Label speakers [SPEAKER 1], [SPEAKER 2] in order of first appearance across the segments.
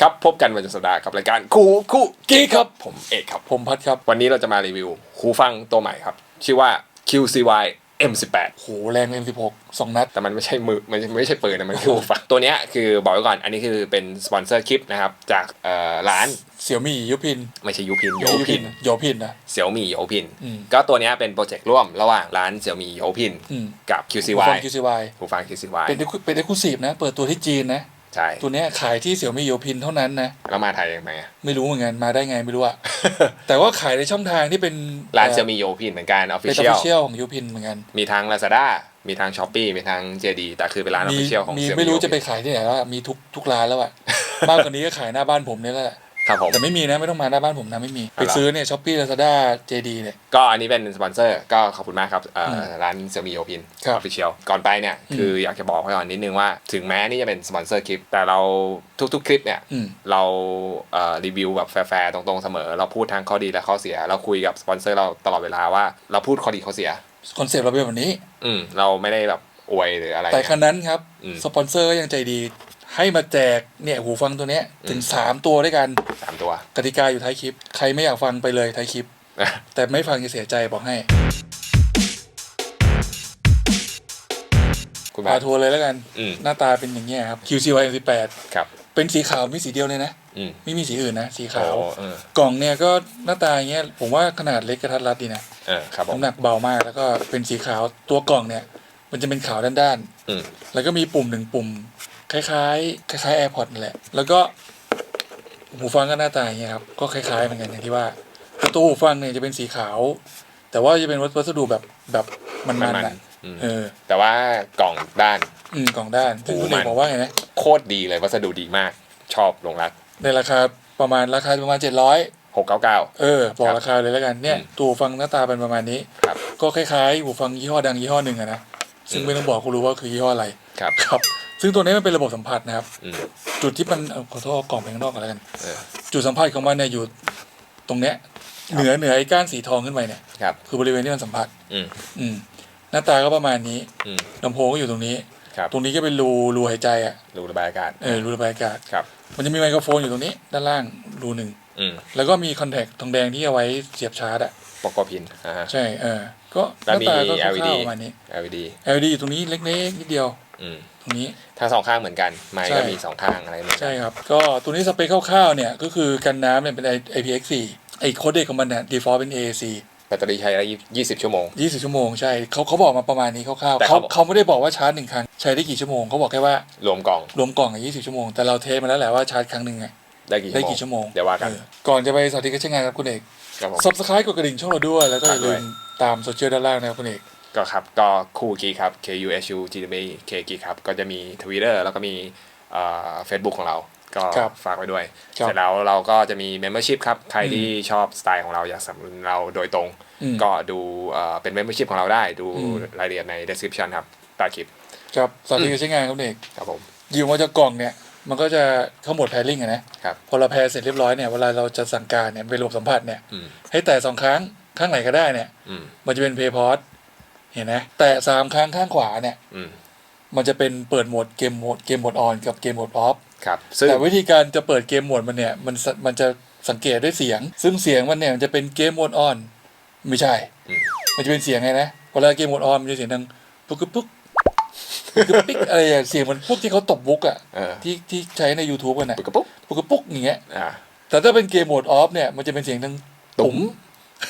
[SPEAKER 1] ครับพบกันวันสัปดาห์กับรายการคู่คู่กี้ครับ ผมเอกครับ
[SPEAKER 2] ผมพัดครับ
[SPEAKER 1] วันนี้เราจะมารีวิวหูฟังตัวใหม่ครับ ชื่อว่า QCY M18
[SPEAKER 2] โหแรง M16 สองนัด
[SPEAKER 1] แต่มันไม่ใช่มือมันไม่ใช่ปืนนะมันคือหูฟังตัวเนี้ยคือบอกไว้ก่อน อันนี้คือเป็นสปอนเซอร์คลิปนะครับ จากเอ่อร้าน
[SPEAKER 2] เสี่ยวมี่ยุพิน
[SPEAKER 1] ไม่ใช่ยูพินโย
[SPEAKER 2] ยุ
[SPEAKER 1] พิน
[SPEAKER 2] โยพินนะ
[SPEAKER 1] เสี่ยวมี่โยพิน
[SPEAKER 2] อืม
[SPEAKER 1] ก็ตัวเนี้ยเป็นโปรเจกต์ร่วมระหว่างร้านเสี่ยวมี่โยพิน
[SPEAKER 2] อืม
[SPEAKER 1] กับ
[SPEAKER 2] หูฟั
[SPEAKER 1] QCY
[SPEAKER 2] ง QCY
[SPEAKER 1] หูฟัง QCY
[SPEAKER 2] เป็น exclu- เป็นเอ็กซ์คลูซีฟนะ เปิดตัวที่จีนนะ
[SPEAKER 1] ใช่
[SPEAKER 2] ตัวเนี้ยขายที่เสี่ยวมี่โยพินเท่านั้นนะ
[SPEAKER 1] แล้วมาไทยยังไงอะ
[SPEAKER 2] ไม่รู้เหมือนกันมาได้ไงไม่รู้อะแต่ว่าขายในช่องทางที่เป็น
[SPEAKER 1] ร้าน
[SPEAKER 2] อ่อ
[SPEAKER 1] เสี่ยวมี่โยพินเหมือนกันออฟฟิ
[SPEAKER 2] เป็นออ
[SPEAKER 1] เชีย
[SPEAKER 2] ฟ
[SPEAKER 1] ล
[SPEAKER 2] ฟิเชียลของยูพินเหมือนกัน
[SPEAKER 1] มีทาง Lazada มีทาง s h อ p e e มีทาง JD แต่คือเป็นร้านออฟ
[SPEAKER 2] มี
[SPEAKER 1] ฟิเชียลของ
[SPEAKER 2] มี
[SPEAKER 1] เสี่ยว
[SPEAKER 2] ไม่รู้
[SPEAKER 1] โย
[SPEAKER 2] จะไป
[SPEAKER 1] พิน
[SPEAKER 2] ขายที่ไหนแล้วอะมีทุกทุกร้านแล้วอะมากกว่านี้ก็ขายหน้าบ้านผมเนี่ยแหละ
[SPEAKER 1] ครับผม
[SPEAKER 2] แต่ไม่มีนะไม่ต้องมาหน้าบ้านผมนะไม่มี ไป
[SPEAKER 1] อะไร
[SPEAKER 2] ซื้อเนี่ยช้อปปี้ลาซาด้าเจดีเนี่ย
[SPEAKER 1] ก็อันนี้เป็นสปอนเซอร์ก็ขอบคุณมากครับเอ่ออ
[SPEAKER 2] ม
[SPEAKER 1] ร้านเซี่ยมี่โอพิน
[SPEAKER 2] ครั
[SPEAKER 1] อบอฟฟิเชียลก่อนไปเนี่ย
[SPEAKER 2] อืม
[SPEAKER 1] คืออยากจะบอกไว้ก่อนนิดนึงว่า ถึงแม้นี่จะเป็นสปอนเซอร์คลิป แต่เราทุกๆคลิปเนี่ย
[SPEAKER 2] อืม
[SPEAKER 1] เราเอ่อรีวิวแบบแฟร์ๆตรงๆเสมอ เราพูดทั้งข้อดีและข้อเสีย เราคุยกับสปอนเซอร์เราตลอดเวลาว่าเราพูดข้อดีข้อเสีย
[SPEAKER 2] คอนเซปต์เราเป็นแบบนี้
[SPEAKER 1] อืมเราไม่ได้แบบอวยหรืออะไร
[SPEAKER 2] แต่คันนั้นครับ
[SPEAKER 1] อืม
[SPEAKER 2] สปอนเซอร์ก็ยังใจดี ให้มาแจกเนี่ยหูฟังตัวเนี้ยถึง3ตัวด้วยกัน
[SPEAKER 1] สามตัว
[SPEAKER 2] กติกาอยู่ท้ายคลิป ใครไม่อยากฟังไปเลยท้ายคลิป แต่ไม่ฟังจะเสียใจบอกให้
[SPEAKER 1] คุณ
[SPEAKER 2] พา
[SPEAKER 1] บาท
[SPEAKER 2] ทัวร์เลยแล้วกัน
[SPEAKER 1] อืม
[SPEAKER 2] หน้าตาเป็นอย่างเงี้ยครับ QCY M18
[SPEAKER 1] ครับ
[SPEAKER 2] เป็นสีขาวมีสีเดียวเลยนะ
[SPEAKER 1] อืม
[SPEAKER 2] ไม่มีสีอื่นนะ สี
[SPEAKER 1] โอ้
[SPEAKER 2] ขาว
[SPEAKER 1] เออ
[SPEAKER 2] กล่องเนี่ยก็หน้าตาอย่างเงี้ยผมว่าขนาดเล็กกระทัดรัดดีนะ
[SPEAKER 1] เออครับผม
[SPEAKER 2] น้ำหนักเบามากแล้วก็เป็นสีขาวตัวกล่องเนี่ย มันจะเป็นขาวด้านๆ
[SPEAKER 1] อืม
[SPEAKER 2] แล้วก็มีปุ่มหนึ่งปุ่ม คล้ายๆคล้ายๆ AirPods นั่นแหละ แล้วก็หูฟังก็หน้าตาอย่างเงี้ยครับ ก็คล้ายๆเหมือนกันอย่างที่ว่าตัวหูฟังเนี่ยจะเป็นสีขาว แต่ว่าจะเป็นวัสดุแบบแบบมันๆ
[SPEAKER 1] มัน
[SPEAKER 2] อะ
[SPEAKER 1] ๆอืม
[SPEAKER 2] เออ
[SPEAKER 1] แต่ว่ากล่องด้าน
[SPEAKER 2] อืมกล่องด้านซึ่ง
[SPEAKER 1] หู
[SPEAKER 2] คุณ
[SPEAKER 1] มั
[SPEAKER 2] เอนกบอกว่าไงนะ
[SPEAKER 1] โคตรดีเลยวัสดุดีมากชอบลงรัก
[SPEAKER 2] ในราคาประมาณราคาประมาณเจ็ดร้อย
[SPEAKER 1] หกเก้าเก้า
[SPEAKER 2] เออบอก
[SPEAKER 1] ครับ
[SPEAKER 2] ราคาเลยแล้วกันเนี่ย
[SPEAKER 1] อืม
[SPEAKER 2] ตัวหูฟังหน้าตาเป็นประมาณนี้
[SPEAKER 1] ครับ
[SPEAKER 2] ก็คล้ายๆหูฟังยี่ห้อดังยี่ห้อหนึ่งอะนะซึ่ง
[SPEAKER 1] อืม
[SPEAKER 2] ไม่ต้องบอกกูรู้ว่าคือยี่ห้ออะไร
[SPEAKER 1] ครับ
[SPEAKER 2] ครับ ซึ่งตัวนี้มันเป็นระบบสัมผัสนะครับ
[SPEAKER 1] อืม
[SPEAKER 2] จุดที่มันเอาขอโทษเอากล่องไปข้างนอกก่อนแล้วกัน
[SPEAKER 1] เออ
[SPEAKER 2] จุดสัมผัสของมันเนี่ยอยู่ตรงเนี้ยเหนือเหนือไอ้ก้านสีทองขึ้นไปเนี่ย
[SPEAKER 1] ครับ
[SPEAKER 2] คือบริเวณที่มันสัมผัส
[SPEAKER 1] อืม
[SPEAKER 2] อืม หน้าตาก็ประมาณนี้
[SPEAKER 1] อืม
[SPEAKER 2] ลำโพงก็อยู่ตรงนี้
[SPEAKER 1] ครับ
[SPEAKER 2] ตรงนี้ก็เป็นรูรูหายใจอะ
[SPEAKER 1] รูระบายอากาศ
[SPEAKER 2] เออรูระบายอากาศ
[SPEAKER 1] ครับ
[SPEAKER 2] มันจะมีไมโครโฟนอยู่ตรงนี้ ด้านล่างรูหนึ่ง
[SPEAKER 1] อืม
[SPEAKER 2] แล้วก็มีคอนแทคทองแดงที่เอาไว้เสียบชาร์จอะ
[SPEAKER 1] ปกกพินอ่าฮะ
[SPEAKER 2] ใช่ เออ ก็ห
[SPEAKER 1] แล้ว
[SPEAKER 2] น้า
[SPEAKER 1] มี
[SPEAKER 2] ตาก็ค
[SPEAKER 1] LED
[SPEAKER 2] ร่าวๆประมาณนี้
[SPEAKER 1] LED
[SPEAKER 2] LED อยู่ตรงนี้เล็กๆนิดเดียว
[SPEAKER 1] อืม
[SPEAKER 2] ตรงนี้
[SPEAKER 1] ทั้งสองข้างเหมือนกันไม้
[SPEAKER 2] ใช่
[SPEAKER 1] ก็มีสองข้างอะไรเหมือนกั
[SPEAKER 2] ใช่ครับ ก็ตัวนี้สเปคคร่าวๆเนี่ยก็คือกันน้ำเนี่ยเป็น IPX4 ไอ้โคดเด็กของมันเนี่ย default เป็น AAC
[SPEAKER 1] แบตเตอรี่ใช้ได้ยี่สิบชั่วโมง
[SPEAKER 2] 20ชั่วโมงใช่เขาเขาบอกมาประมาณนี้คร่าว
[SPEAKER 1] แต่
[SPEAKER 2] ๆเขา
[SPEAKER 1] เขา
[SPEAKER 2] เขาไม่ได้บอกว่าชาร์จหนึ่งครั้งใช้ได้กี่ชั่วโมงเขาบอกแค่ว่าร
[SPEAKER 1] วมกล่อง
[SPEAKER 2] รวมกล่องอะ20ชั่วโมงแต่เราเทสมาแล้วแหละว่าชาร์จครั้งหนึ่งไง
[SPEAKER 1] ได้กี่
[SPEAKER 2] ได้กี่ชั่วโมง
[SPEAKER 1] เดี๋ยวว่ากัน
[SPEAKER 2] เออก่อนจะไปสาธิตการใช้งานครับคุณเอก
[SPEAKER 1] ครับผม
[SPEAKER 2] subscribe กดกระดิ่งช่องเราด้วยแล้วก็อย่าลื
[SPEAKER 1] ฝากด้
[SPEAKER 2] ม
[SPEAKER 1] วย
[SPEAKER 2] ตามโซเชียลด้านล่างนะครับคุณเอก
[SPEAKER 1] ก็ครับก็คู่กีครับ K U S U G W K กีครับก็จะมี Twitter แล้วก็มีเอ่อ Facebook ของเรา ก็
[SPEAKER 2] ครับ
[SPEAKER 1] ฝากไว้ด้วย
[SPEAKER 2] ครับ
[SPEAKER 1] เสร็จแล้วเราก็จะมี Membership ครับ ใครที่ชอบสไตล์ของเราอยากสนับสนุนเราโดยตรง
[SPEAKER 2] อืม
[SPEAKER 1] ก็ดูเอ่อเป็น Membership ของเราได้ดู
[SPEAKER 2] อืม
[SPEAKER 1] รายละเอียดใน description ครับใต้คลิป
[SPEAKER 2] ครับสาธิตการใช้งานครับคุณเอก
[SPEAKER 1] ครับผม
[SPEAKER 2] หยิบมาจากกล่องเนี่ยมันก็จะเข้าโหมด pairing อะนะครับพอเราแพร์เสร็จเรียบร้อยเนี่ยเวลาเราจะสั่งการเนี่ยเป็นระบบสัมผัสเนี่ย
[SPEAKER 1] อืม
[SPEAKER 2] ให้แตะสองครั้งข้างไหนก็ได้เนี่ย
[SPEAKER 1] อืม
[SPEAKER 2] มันจะเป็น play pause เห็นไหมแตะสามครั้งข้างขวาเนี่ย
[SPEAKER 1] อืม
[SPEAKER 2] มันจะเป็นเปิดโหมดเกมโหมดเกมโหมดออนกับเกมโหมดออฟ
[SPEAKER 1] ครับ ซึ่ง
[SPEAKER 2] แต่วิธีการจะเปิดเกมโหมดมันเนี่ยมันสมันจะสังเกตด้วยเสียง ซึ่งเสียงมันเนี่ยมันจะเป็นเกมโหมดออน ไม่ใช่
[SPEAKER 1] อืม
[SPEAKER 2] มันจะเป็นเสียงไงนะเวลาเกมโหมดออนมันจะเสียงดังปุ๊กกึ๊กปุ๊กปุ๊กกึ๊กปิ๊กอะไรอย่างเสียงมันพวกที่เขาตบบุ๊กอะ
[SPEAKER 1] เออ
[SPEAKER 2] ที่ที่ใช้ใน YouTube กันนะ
[SPEAKER 1] ปุ๊กกระปุ๊ก
[SPEAKER 2] ปุ๊กกึ๊กปุ๊กอย่างเงี้ย
[SPEAKER 1] อ่า
[SPEAKER 2] แต่ถ้าเป็นเกมโหมดออฟเนี่ยมันจะเป็นเสียงดัง
[SPEAKER 1] ตุ๋ม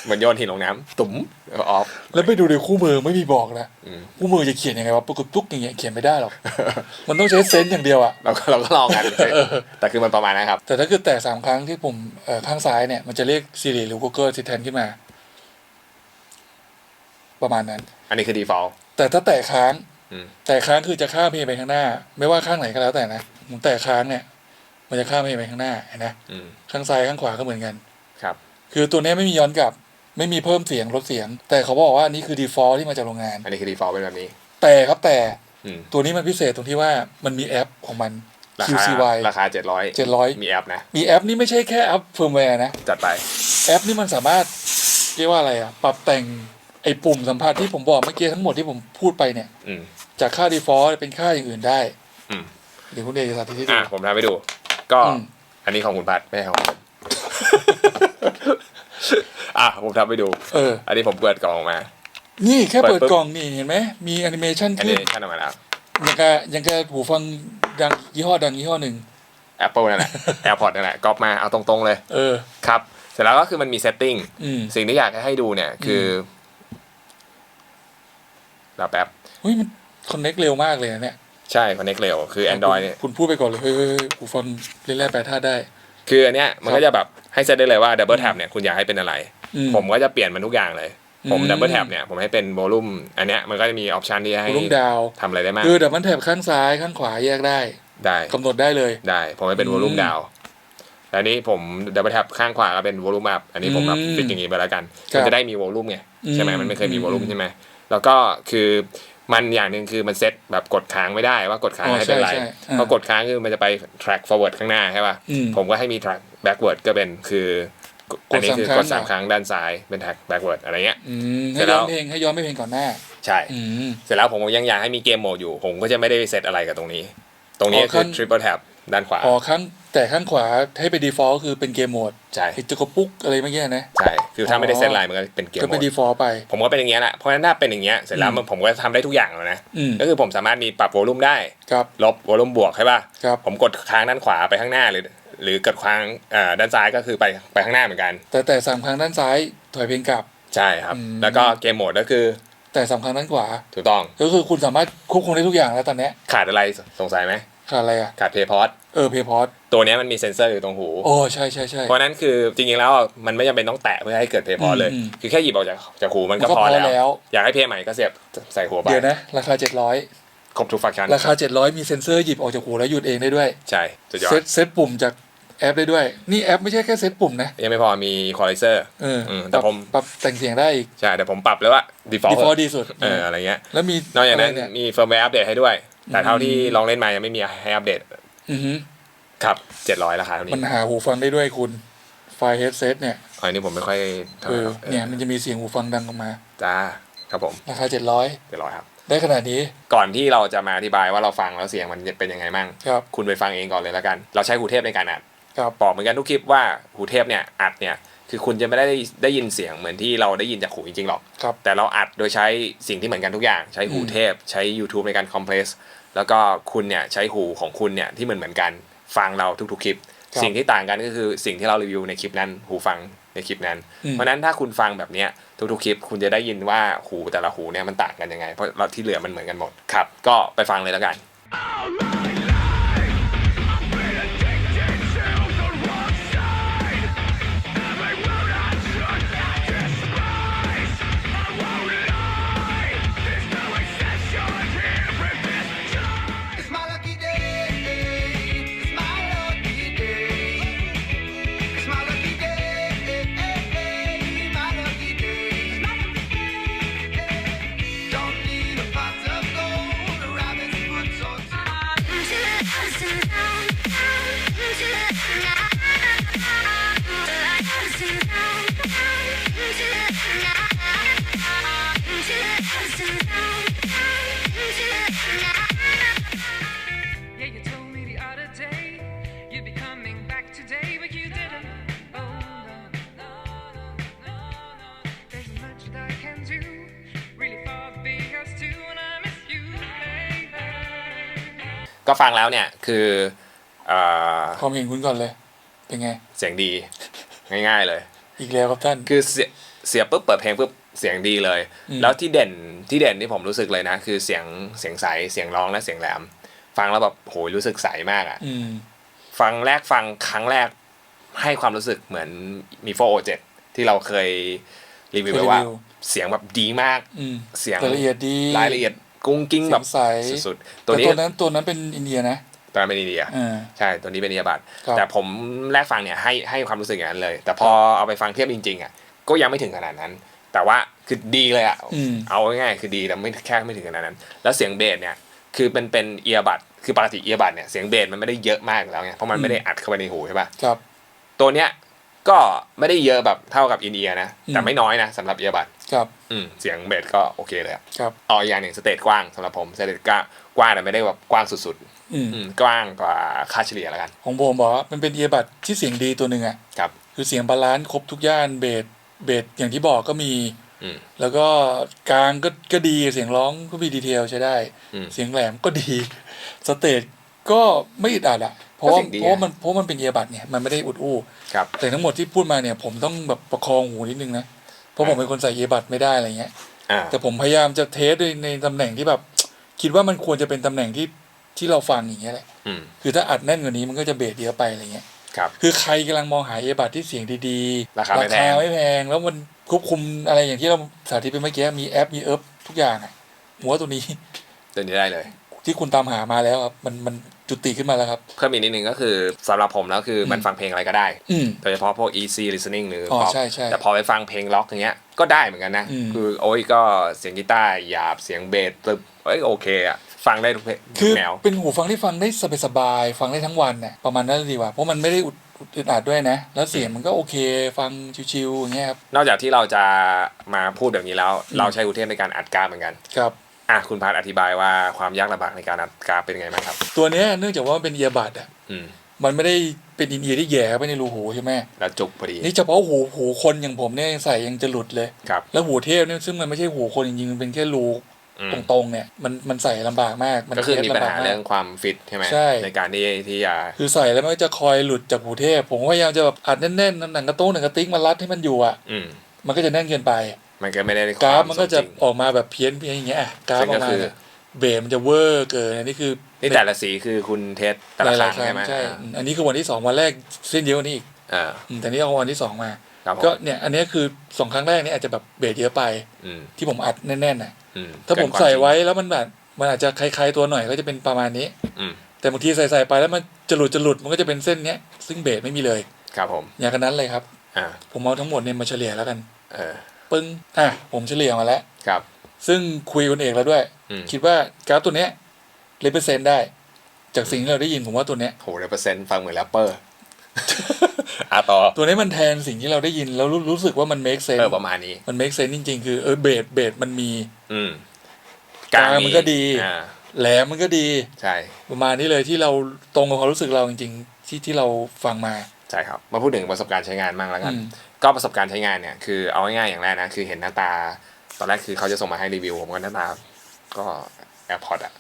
[SPEAKER 1] เหมือนโยนหินลงน้ำตุ๋มแล้วออฟ
[SPEAKER 2] แล้วไปดูในคู่มือไม่มีบอกนะ
[SPEAKER 1] อืม
[SPEAKER 2] คู่มือจะเขียนยังไงวะปุ๊กกึ๊กปุ๊กอย่างเงี้ยเขียนไม่ได้หรอก มันต้องใช้เซนส์อย่างเดียวอะ
[SPEAKER 1] เราก็เราก็ลองกัน แต่คือมันประมาณนั้นครับ
[SPEAKER 2] แต่ถ้าเกิดแตะสามครั้งที่ปุ่มเอ่อข้างซ้ายเนี่ย มันจะเรียก Siri หรือ Google Assistant ขึ้นมา ประมาณนั้น
[SPEAKER 1] อันนี้คือ default
[SPEAKER 2] แต่ถ้าแตะค้าง
[SPEAKER 1] อืม
[SPEAKER 2] แตะค้างคือจะข้ามเพลงไปข้างหน้า ไม่ว่าข้างไหนก็แล้วแต่นะผมแตะค้างเนี่ย มันจะข้ามเพลงไปข้างหน้าเห็นไหม
[SPEAKER 1] อืม
[SPEAKER 2] ข้างซ้ายข้างขวาก็เหมือนกัน
[SPEAKER 1] ครับ
[SPEAKER 2] คือตัวเนี้ยไม่มีย้อนกลับ ไม่มีเพิ่มเสียงลดเสียง แต่เขาบอกว่านี่คือ default ที่มาจากโรงงาน
[SPEAKER 1] อันนี้คือ default เป็นแบบนี้
[SPEAKER 2] แต่ครับแต่
[SPEAKER 1] อืม
[SPEAKER 2] ตัวนี้มันพิเศษตรงที่ว่ามันมีแอปของมัน
[SPEAKER 1] ราคา
[SPEAKER 2] QCY
[SPEAKER 1] ราคาเจ็ดร้อย
[SPEAKER 2] 700
[SPEAKER 1] มีแอปนะ
[SPEAKER 2] มีแอปนี่ไม่ใช่แค่แอปเฟิร์มแวร์นะ
[SPEAKER 1] จัดไป
[SPEAKER 2] แอปนี่มันสามารถเรียกว่าอะไรอะปรับแต่งไอ้ปุ่มสัมผัสที่ผมบอกเมื่อกี้ทั้งหมดที่ผมพูดไปเนี่ย
[SPEAKER 1] อืม
[SPEAKER 2] จากค่า default เป็นค่าอย่างอื่นได้
[SPEAKER 1] อืม
[SPEAKER 2] เดี๋ยวคุณเดชจะสาธิตให้ดู
[SPEAKER 1] อะผมทำให้ดู ก็
[SPEAKER 2] อืม
[SPEAKER 1] อันนี้ของคุณพัดไม่ใช่ของผม อะผมทำไปดู
[SPEAKER 2] เออ
[SPEAKER 1] อันนี้ผมเปิดกล่องออกมา
[SPEAKER 2] นี่แค่
[SPEAKER 1] เปิ
[SPEAKER 2] เปิ
[SPEAKER 1] ด
[SPEAKER 2] ด
[SPEAKER 1] ปุ๊บ
[SPEAKER 2] กล่องนี่เห็นไหม มีแอนิเมชัน
[SPEAKER 1] อัน
[SPEAKER 2] ขึ้
[SPEAKER 1] นี้
[SPEAKER 2] น
[SPEAKER 1] ท่านออกมาแล้ว
[SPEAKER 2] ยังกะยังกะหูฟังดังยี่ห้อดังยี่ห้อหนึ่ง
[SPEAKER 1] Apple นั่นแหละ AirPods นั่นแหละก๊อปมาเอาตรงๆเลย
[SPEAKER 2] เออ
[SPEAKER 1] ครับ เสร็จแล้วก็คือมันมีเซตติ้ง
[SPEAKER 2] อืม
[SPEAKER 1] สิ่งที่อยากให้ดูเนี่ย คือรอแป๊บ
[SPEAKER 2] เฮ้ยมันคอนเน็กเร็วมากเลยนะเนี่ย
[SPEAKER 1] ใช่ Connect เร็ว คือ Android เนี่ย
[SPEAKER 2] คุณพูดไปก่อนเลย เฮ้ยเฮ้ยเฮ้ยหูฟังเล่นแร่แปรธาตุได้
[SPEAKER 1] คืออันเนี้ยมันก็จะแบบ ให้เซตได้เลยว่า Double Tap เนี่ยคุณอยากให้เป็นอะไร
[SPEAKER 2] อื
[SPEAKER 1] ผมก็จะเปลี่ยนมันทุกอย่างเลย ผม
[SPEAKER 2] อืม
[SPEAKER 1] Double Tap เนี่ยผมให้เป็น Volume อันเนี้ยมันก็จะมีออปชันที่ให้
[SPEAKER 2] ลูกดาว
[SPEAKER 1] ทำอะไรได้มาก
[SPEAKER 2] คือดับมันแถบข้างซ้ายข้างขวาแยกได้
[SPEAKER 1] ได้
[SPEAKER 2] กำหนดได้เลย
[SPEAKER 1] ได้ ผมให้เป็น
[SPEAKER 2] อืม
[SPEAKER 1] Volume Down แล้วนี้ผม Double Tap ข้างขวาก็เป็น Volume Up อันนี้ผมแบบ
[SPEAKER 2] อืม
[SPEAKER 1] ฟิกอย่างนี้ไปแล้วกัน
[SPEAKER 2] ครับ
[SPEAKER 1] มันจะได้มี Volume ไงใช่ไหม
[SPEAKER 2] อืม
[SPEAKER 1] มันไม่เคยมี
[SPEAKER 2] อืม
[SPEAKER 1] Volume ใช่ไหมแล้วก็คือ มันอย่างหนึ่งคือมันเซตแบบกดค้างไม่ได้ว่ากดค้าง
[SPEAKER 2] อ๋อ
[SPEAKER 1] ให้เป็นไร
[SPEAKER 2] ใช่ใช่อ่า
[SPEAKER 1] เพราะกดค้างคือมันจะไป track forward ข้างหน้าใช่ป่ะ
[SPEAKER 2] อืม
[SPEAKER 1] ผมก็ให้มี track backward ก็เป็นคือ
[SPEAKER 2] กด
[SPEAKER 1] อันนี้คือกด
[SPEAKER 2] สา
[SPEAKER 1] สามม
[SPEAKER 2] ค
[SPEAKER 1] ค
[SPEAKER 2] รั้
[SPEAKER 1] รั้
[SPEAKER 2] ง
[SPEAKER 1] งด้านซ้ายเป็น track backward อะไรเงี้ย
[SPEAKER 2] อืม
[SPEAKER 1] เสร็
[SPEAKER 2] ให้
[SPEAKER 1] จแล้
[SPEAKER 2] ย้อ
[SPEAKER 1] ว
[SPEAKER 2] นเพลงให้ย้อนไม่เพลงก่อนหน้า
[SPEAKER 1] ใช่
[SPEAKER 2] อืม
[SPEAKER 1] เสร็จแล้วผมยังอยากให้มีเกมโหมดอยู่ ผมก็จะไม่ได้เซตอะไรกับตรงนี้ ตรงนี้
[SPEAKER 2] อ๋อ
[SPEAKER 1] คือ
[SPEAKER 2] ขั้น
[SPEAKER 1] triple tap ด้านขวา
[SPEAKER 2] อ๋อข้างแต่ข้างขวาให้เป็น default คือเป็นเกมโหมด
[SPEAKER 1] ใช่
[SPEAKER 2] ไอ้จุกปุ๊กอะไรเมื่อกี้นะ
[SPEAKER 1] ใช่คือถ้าไม่ได้เซตอะไรมันก็เป็นเกม
[SPEAKER 2] ก็
[SPEAKER 1] โหม
[SPEAKER 2] เป็น
[SPEAKER 1] ด
[SPEAKER 2] default ไป
[SPEAKER 1] ผมก็เป็นอย่างเงี้ยแหละเพราะฉะนั้นถ้าเป็นอย่างเงี้ยเสร็จแล้วมันผมก็ทำได้ทุกอย่างแล้วนะ
[SPEAKER 2] อืม
[SPEAKER 1] ก็คือผมสามารถมีปรับโวลูมได้
[SPEAKER 2] ครับ
[SPEAKER 1] ลบโวลูมบวกใช่ป่ะ
[SPEAKER 2] ครับ
[SPEAKER 1] ผมกดค้างด้านขวาไปข้างหน้าหรือหรือกดค้างเอ่อด้านซ้ายก็คือไปไปข้างหน้าเหมือนกัน
[SPEAKER 2] แต่แต่สามครั้งด้านซ้ายถอยเพลงกลับ
[SPEAKER 1] ใช่ครับ
[SPEAKER 2] อืม
[SPEAKER 1] แล้วก็เกมโหมดก็คือ
[SPEAKER 2] แต่สามครั้งด้านขวา
[SPEAKER 1] ถูกต้อง
[SPEAKER 2] ก็คือคุณสามารถควบคุมได้ทุกอย่างแล้วตอนเนี้ย
[SPEAKER 1] ขาดอะไรสงสัยไหม
[SPEAKER 2] ขาดอะไรอะ
[SPEAKER 1] ขาดเพย์พอด
[SPEAKER 2] เออเพย์พอด
[SPEAKER 1] ตัวเนี้ยมันมีเซ็นเซอร์อยู่ตรงหู
[SPEAKER 2] โอ้ใช่ใช่ใช่
[SPEAKER 1] เพราะฉะนั้นคือจริงๆแล้วอะมันไม่จำเป็นต้องแตะเพื่อให้เกิดเพย์พอดเลย
[SPEAKER 2] อืม
[SPEAKER 1] คือแค่หยิบออกจากจากหูมัน
[SPEAKER 2] มัน
[SPEAKER 1] ก็
[SPEAKER 2] ก็
[SPEAKER 1] พอ
[SPEAKER 2] พอ
[SPEAKER 1] แล้ว
[SPEAKER 2] แล้ว
[SPEAKER 1] อยากให้เพย์ใหม่ก็เสียบใส่หัวไป
[SPEAKER 2] เดี๋ยวนะ ราคา700
[SPEAKER 1] ครบทุกฟังก์ชัน
[SPEAKER 2] ราคา700มีเซ็นเซอร์หยิบออกจากหูแล้วหยุดเองได้ด้วย
[SPEAKER 1] ใช่สุดยอ
[SPEAKER 2] เซ
[SPEAKER 1] ด
[SPEAKER 2] ตเซตปุ่มจากแอปได้ด้วย นี่แอปไม่ใช่แค่เซตปุ่มนะ
[SPEAKER 1] ยังไม่พอมีควอลิเซอร์
[SPEAKER 2] เอออ
[SPEAKER 1] มแต่
[SPEAKER 2] ปรับ
[SPEAKER 1] ผม
[SPEAKER 2] ปรับแต่งเสียงได้อีก
[SPEAKER 1] ใช่ แต่ผมปรับเลยว่า default
[SPEAKER 2] default ดีสุด
[SPEAKER 1] เอออะไรเงี้ย
[SPEAKER 2] แล้วมี
[SPEAKER 1] นอกจากนั้นะ
[SPEAKER 2] ไรเนี่ย
[SPEAKER 1] มีเฟิร์มแวร์อัปเดตให้ด้วย แต่เท่าที่
[SPEAKER 2] อืม
[SPEAKER 1] ลองเล่นมายังไม่มีให้อัปเดต
[SPEAKER 2] อือหือ
[SPEAKER 1] ครับ700ราคาเท่านี้
[SPEAKER 2] มันหาหูฟังได้ด้วยคุณไฟเฮดเซตเนี่ย
[SPEAKER 1] อันนี้ผมไม่ค่อยเท่า
[SPEAKER 2] เอ
[SPEAKER 1] ไหร่
[SPEAKER 2] อ
[SPEAKER 1] หรอก
[SPEAKER 2] เนี่ยมันจะมีเสียงหูฟังดังออกมา
[SPEAKER 1] จ้าครับผม
[SPEAKER 2] ราคา700
[SPEAKER 1] 700ครับ
[SPEAKER 2] ได้ขนาดนี้
[SPEAKER 1] ก่อนที่เราจะมาอธิบายว่าเราฟังแล้วเสียงมันเป็นยังไงมั่ง
[SPEAKER 2] ครับ
[SPEAKER 1] คุณไปฟังเองก่อนเลยแล้วกัน เราใช้หูเทพในการอัด
[SPEAKER 2] ครับ
[SPEAKER 1] บอกเหมือนกันทุกคลิปว่าหูเทพเนี่ยอัดเนี่ยคือคุณจะไม่ได้ได้ยินเสียงเหมือนที่เราได้ยินจากหูจริงๆหรอก
[SPEAKER 2] ครับ
[SPEAKER 1] แต่เราอัดโดยใช้สิ่งที่เหมือนกันทุกอย่าง ใช้หู
[SPEAKER 2] อืม
[SPEAKER 1] เทพ ใช้ YouTube ในการคอมเพรส แล้วก็คุณเนี่ยใช้หูของคุณเนี่ยที่เหมือนเหมือนกันฟังเราทุกๆคลิป
[SPEAKER 2] ครับ
[SPEAKER 1] สิ่งที่ต่างกันก็คือสิ่งที่เรารีวิวในคลิปนั้น หูฟังในคลิปนั้น
[SPEAKER 2] อืม
[SPEAKER 1] เพราะฉะนั้นถ้าคุณฟังแบบเนี้ยทุกๆคลิป คุณจะได้ยินว่าหูแต่ละหูเนี่ยมันต่างกันยังไง เพราะเราที่เหลือมันเหมือนกันหมดครับ ก็ไปฟังเลยแล้วกัน ก็ฟังแล้วเนี่ยคือเอ่อ
[SPEAKER 2] ความเห็นคุณก่อนเลย เป็นไง
[SPEAKER 1] เสียงดีง่ายๆเลย
[SPEAKER 2] อีกแล้วครับท่าน
[SPEAKER 1] คือเสียเสียบปุ๊บเปิดเพลงปุ๊บเสียงดีเลย
[SPEAKER 2] อืม
[SPEAKER 1] แล้วที่เด่นที่เด่นที่ผมรู้สึกเลยนะ คือเสียงเสียงใสเสียงร้องและเสียงแหลม ฟังแล้วแบบโหยรู้สึกใสมากอะ
[SPEAKER 2] อืม
[SPEAKER 1] ฟังแรกฟังครั้งแรกให้ความรู้สึกเหมือนมีโฟโอเจ็ที่เราเคยรีวิว
[SPEAKER 2] เค
[SPEAKER 1] ไป
[SPEAKER 2] ยรีวิว
[SPEAKER 1] ว่า เสียงแบบดีมาก
[SPEAKER 2] อืม
[SPEAKER 1] เสียง
[SPEAKER 2] รายละเอียดดี
[SPEAKER 1] รายละเอียด กุ้งกิ้ง
[SPEAKER 2] เสี
[SPEAKER 1] แบ
[SPEAKER 2] ย
[SPEAKER 1] บ
[SPEAKER 2] งใส
[SPEAKER 1] สุดๆตัว
[SPEAKER 2] แต่
[SPEAKER 1] นี้
[SPEAKER 2] ตัวนั้นตัวนั้นเป็นอินเดียนะ
[SPEAKER 1] ตอนนั้นเป็นอินเดีย
[SPEAKER 2] อ่า
[SPEAKER 1] ใช่ตัวนี้เป็นอิยาบัต
[SPEAKER 2] ครับ
[SPEAKER 1] แต่ผมแรกฟังเนี่ยให้ให้ความรู้สึกอย่างนั้นเลย แต่พอเอาไปฟังเทียบจริงๆอะก็ยังไม่ถึงขนาดนั้น แต่ว่าคือดีเลยอะ
[SPEAKER 2] อืม
[SPEAKER 1] เอาง่ายๆคือดีแต่ไม่แค่ไม่ถึงขนาดนั้น แล้วเสียงเบสเนี่ยคือเป็นเป็นเอียบัตคือปกติเอียบัตเนี่ยเสียงเบสมันไม่ได้เยอะมากอยู่แล้วไงเพราะมันไม่ได้อัดเข้าไปในหูใช่ปะ
[SPEAKER 2] ครับ
[SPEAKER 1] ตัวเนี้ยก็ไม่ได้เยอะแบบเท่ากับอินเอียนะแต่
[SPEAKER 2] อืม
[SPEAKER 1] ไม่น้อยนะสำหรับเอียบัต
[SPEAKER 2] ครับ
[SPEAKER 1] อืมเสียงเบสก็โอเคเลยอะ
[SPEAKER 2] ครับ
[SPEAKER 1] อ๋ออีกอย่างหนึ่งสเตจกว้างสำหรับผมสเตจกว้างกว้างแต่ไม่ได้แบบกว้างสุดๆ
[SPEAKER 2] อืม
[SPEAKER 1] อืมกว้างกว่าค่าเฉลี่ยแล้วกัน
[SPEAKER 2] ของผมบอกว่ามันเป็นเอียบัดที่เสียงดีตัวหนึ่งอะ
[SPEAKER 1] ครับ
[SPEAKER 2] คือเสียงบาลานซ์ครบทุกย่านเบสเบสอย่างที่บอกก็มี
[SPEAKER 1] อืม
[SPEAKER 2] แล้วก็กลางก็ก็ดีเสียงร้องก็มีดีเทลใช้ได้
[SPEAKER 1] อืม
[SPEAKER 2] เสียงแหลมก็ดีสเตจก็ไม่อึดอัดอะเพราะว่า
[SPEAKER 1] ก็เสียงดี
[SPEAKER 2] เพราะว่า
[SPEAKER 1] อะ
[SPEAKER 2] มันเพราะมันเป็นเอียบัดเนี่ยมันไม่ได้อุดอู้
[SPEAKER 1] ครับ
[SPEAKER 2] แต่ทั้งหมดที่พูดมาเนี่ยผมต้องแบบประคองหูนิดนึงนะเพ ราะผมเป็นคนใส่เอียบัดไม่ได้อะไรเงี้ย
[SPEAKER 1] อ่า
[SPEAKER 2] แต่ผมพยายามจะเทสในในตำแหน่งที่แบบ คิดว่ามันควรจะเป็นตำแหน่งที่ที่เราฟังอย่างเงี้ยแหละ
[SPEAKER 1] อืม
[SPEAKER 2] คือถ้าอัดแน่นกว่านี้มันก็จะเบสเยอะไปอะไรเงี้ย
[SPEAKER 1] ครับ
[SPEAKER 2] คือใครกำลังมองหาเอียบัดที่เสียงดีๆ
[SPEAKER 1] ราคาไม่แพง
[SPEAKER 2] ไม่แพง แล้วมันควบคุมอะไรอย่างที่เราสาธิตไปเมื่อกี้มีแอปมีเอิบทุกอย่างอะหัวาตัวนี้
[SPEAKER 1] ตัวนี้ได้เลย
[SPEAKER 2] ที่คุณตามหามาแล้วครับมันมัน จุติขึ้นมาแล้วครับ
[SPEAKER 1] เพิ่มอีกนิดนึงก็คือสำหรับผมแล้วคือมันฟังเพลงอะไรก็ได้
[SPEAKER 2] อืม
[SPEAKER 1] โดยเฉพาะพวก easy listening หรือ
[SPEAKER 2] อ๋อ
[SPEAKER 1] pop
[SPEAKER 2] ใช่ใช่
[SPEAKER 1] แต่พอไปฟังเพลงล็อกอย่างเงี้ยก็ได้เหมือนกันนะ
[SPEAKER 2] อืม
[SPEAKER 1] คือโอ้ยก็เสียงกีตาร์หยาบเสียงเบสตึบเอ้ยโอเคอะฟังได้ทุกเพลงทุ
[SPEAKER 2] คื
[SPEAKER 1] ก
[SPEAKER 2] อ
[SPEAKER 1] แนว
[SPEAKER 2] เป็นหูฟังที่ฟังได้สบายๆฟังได้ทั้งวันเนี่ยประมาณนั้นดีกว่าเพราะมันไม่ได้อุดอึดอัดด้วยนะ แล้วเสียงมันก็โอเค ฟังชิวๆอย่างเงี้ยครับ
[SPEAKER 1] นอกจากที่เราจะมาพูดแบบนี้แล้ว เราใช้อุเทนในการอัดกราฟเหมือนกัน
[SPEAKER 2] ครับ
[SPEAKER 1] อะคุณพาร์ทอธิบายว่าความยากลำบากในการอัดกราฟเป็นไงบ้างครับ
[SPEAKER 2] ตัวเนี้ยเนื่องจากว่ามันเป็นเอียบัดอะ
[SPEAKER 1] อืม
[SPEAKER 2] มันไม่ได้เป็นอินเอียร์ที่แหย่เข้าไปในรูหูใช่ไหม
[SPEAKER 1] แล้วจุกพอดี
[SPEAKER 2] นี่เฉพาะหูหูคนอย่างผมเนี่ยใส่ยังจะหลุดเลย
[SPEAKER 1] ครับ
[SPEAKER 2] แล้วหูเทพเนี่ยซึ่งมันไม่ใช่หูคนจริงๆมันเป็นแค่รู
[SPEAKER 1] อืม
[SPEAKER 2] ตรงๆเนี่ยมันมันใส่ลำบากมาก มัน
[SPEAKER 1] ก็คือมี
[SPEAKER 2] เทส
[SPEAKER 1] ปัญ
[SPEAKER 2] ลำบ
[SPEAKER 1] หาก
[SPEAKER 2] มก
[SPEAKER 1] เรื่องความฟิตใช่ไหม
[SPEAKER 2] ใช่
[SPEAKER 1] การที่ที่จะ
[SPEAKER 2] คือใส่แล้วมันก็จะคอยหลุดจากหูเทพ ผมก็พยายามจะแบบอัดแน่นๆหนังกระตุ้งหนังกระติ๊กมารัดให้มันอยู่อะ
[SPEAKER 1] อืม
[SPEAKER 2] มันก็จะแน่นเกินไป
[SPEAKER 1] มันก็ไม่ได้
[SPEAKER 2] กราฟ
[SPEAKER 1] คว
[SPEAKER 2] มันก็จะ
[SPEAKER 1] สจริง
[SPEAKER 2] ออกมาแบบเพี้ยนเพี้ยนอย่างเงี้ยอะกราฟ
[SPEAKER 1] ซึ่ง
[SPEAKER 2] อ
[SPEAKER 1] ก็
[SPEAKER 2] อกมา
[SPEAKER 1] คือ
[SPEAKER 2] เนี่ยเบสมันจะเวอร์เกินอันนี้คือ
[SPEAKER 1] นี่แต่ละสีคือคุณเทสแต่
[SPEAKER 2] ห
[SPEAKER 1] ละค
[SPEAKER 2] ลา
[SPEAKER 1] รั้
[SPEAKER 2] ย
[SPEAKER 1] ง
[SPEAKER 2] ๆครั้
[SPEAKER 1] ใช่
[SPEAKER 2] ง
[SPEAKER 1] ไหม
[SPEAKER 2] ใช่
[SPEAKER 1] อ่า
[SPEAKER 2] อืมอันนี้คือวันที่สองวันแรกเส้นเยอะกว่านี้อีก
[SPEAKER 1] อ่า
[SPEAKER 2] อืมแต่นี่เอาวันที่สองมา
[SPEAKER 1] ครับผม
[SPEAKER 2] ก็เนี่ยอันนี้คือสองครั้งแรกนี่อาจจะแบบเบสเยอะไป
[SPEAKER 1] อืม
[SPEAKER 2] ที่ผมอัดแน่นๆน่ะ
[SPEAKER 1] อืม
[SPEAKER 2] ถ้าผม
[SPEAKER 1] เกินคว
[SPEAKER 2] ใส่
[SPEAKER 1] จริง
[SPEAKER 2] ไว้แล้วมันแบบมันอาจจะคล้ายๆตัวหน่อยก็จะเป็นประมาณนี้
[SPEAKER 1] อืม
[SPEAKER 2] แต่บางทีใส่ใส่ๆไปแล้วมันจะหลุดจะหลุดมันก็จะเป็นเส้นเนี้ย ซึ่งเบสไม่มีเลย
[SPEAKER 1] ครับผม
[SPEAKER 2] อย่างนั้นเลยครับ
[SPEAKER 1] อ่า
[SPEAKER 2] ผมเอาทั้งหมดเนี่ยมาเฉลี่ยแล้วกัน
[SPEAKER 1] เออ
[SPEAKER 2] ปึ้งอะผมเฉลี่ยมาแล้ว
[SPEAKER 1] ครับ
[SPEAKER 2] ซึ่งคุยกับคนเอกแล้วด้วย
[SPEAKER 1] อืม
[SPEAKER 2] คิดว่ากราฟตัวเนี้ยเลเปอร์เซนต์ได้ จากสิ่งที่เราได้ยินผมว่าตัวเนี้ย
[SPEAKER 1] โหเเปอร์เซ็นต์ฟังเหมือนแรปเปอร์อะต่อ
[SPEAKER 2] ตัวนี้มันแทนสิ่งที่เราได้ยินแล้วรู้รู้สึกว่ามัน make
[SPEAKER 1] เอ
[SPEAKER 2] sense
[SPEAKER 1] อประมาณนี้
[SPEAKER 2] มัน make sense จริง ๆ คือเออเบสเบสมันมี
[SPEAKER 1] อืม
[SPEAKER 2] กลางมันก็ดี
[SPEAKER 1] อ่า
[SPEAKER 2] แหลมมันก็ดี
[SPEAKER 1] ใช่
[SPEAKER 2] ประมาณนี้เลยที่เราตรงกับความรู้สึกเราจริง ๆ ที่ที่เราฟังมา
[SPEAKER 1] ใช่ครับ มาพูดถึงประสบการณ์ใช้งานมั่งแล้วกัน
[SPEAKER 2] อืม
[SPEAKER 1] ก็ประสบการณ์ใช้งานเนี่ยคือเอาง่ายๆอย่างแรกนะคือเห็นหน้าตา ตอนแรกคือเขาจะส่งมาให้รีวิวผมก็หน้าตา ก็แอร์พอร์ตอะ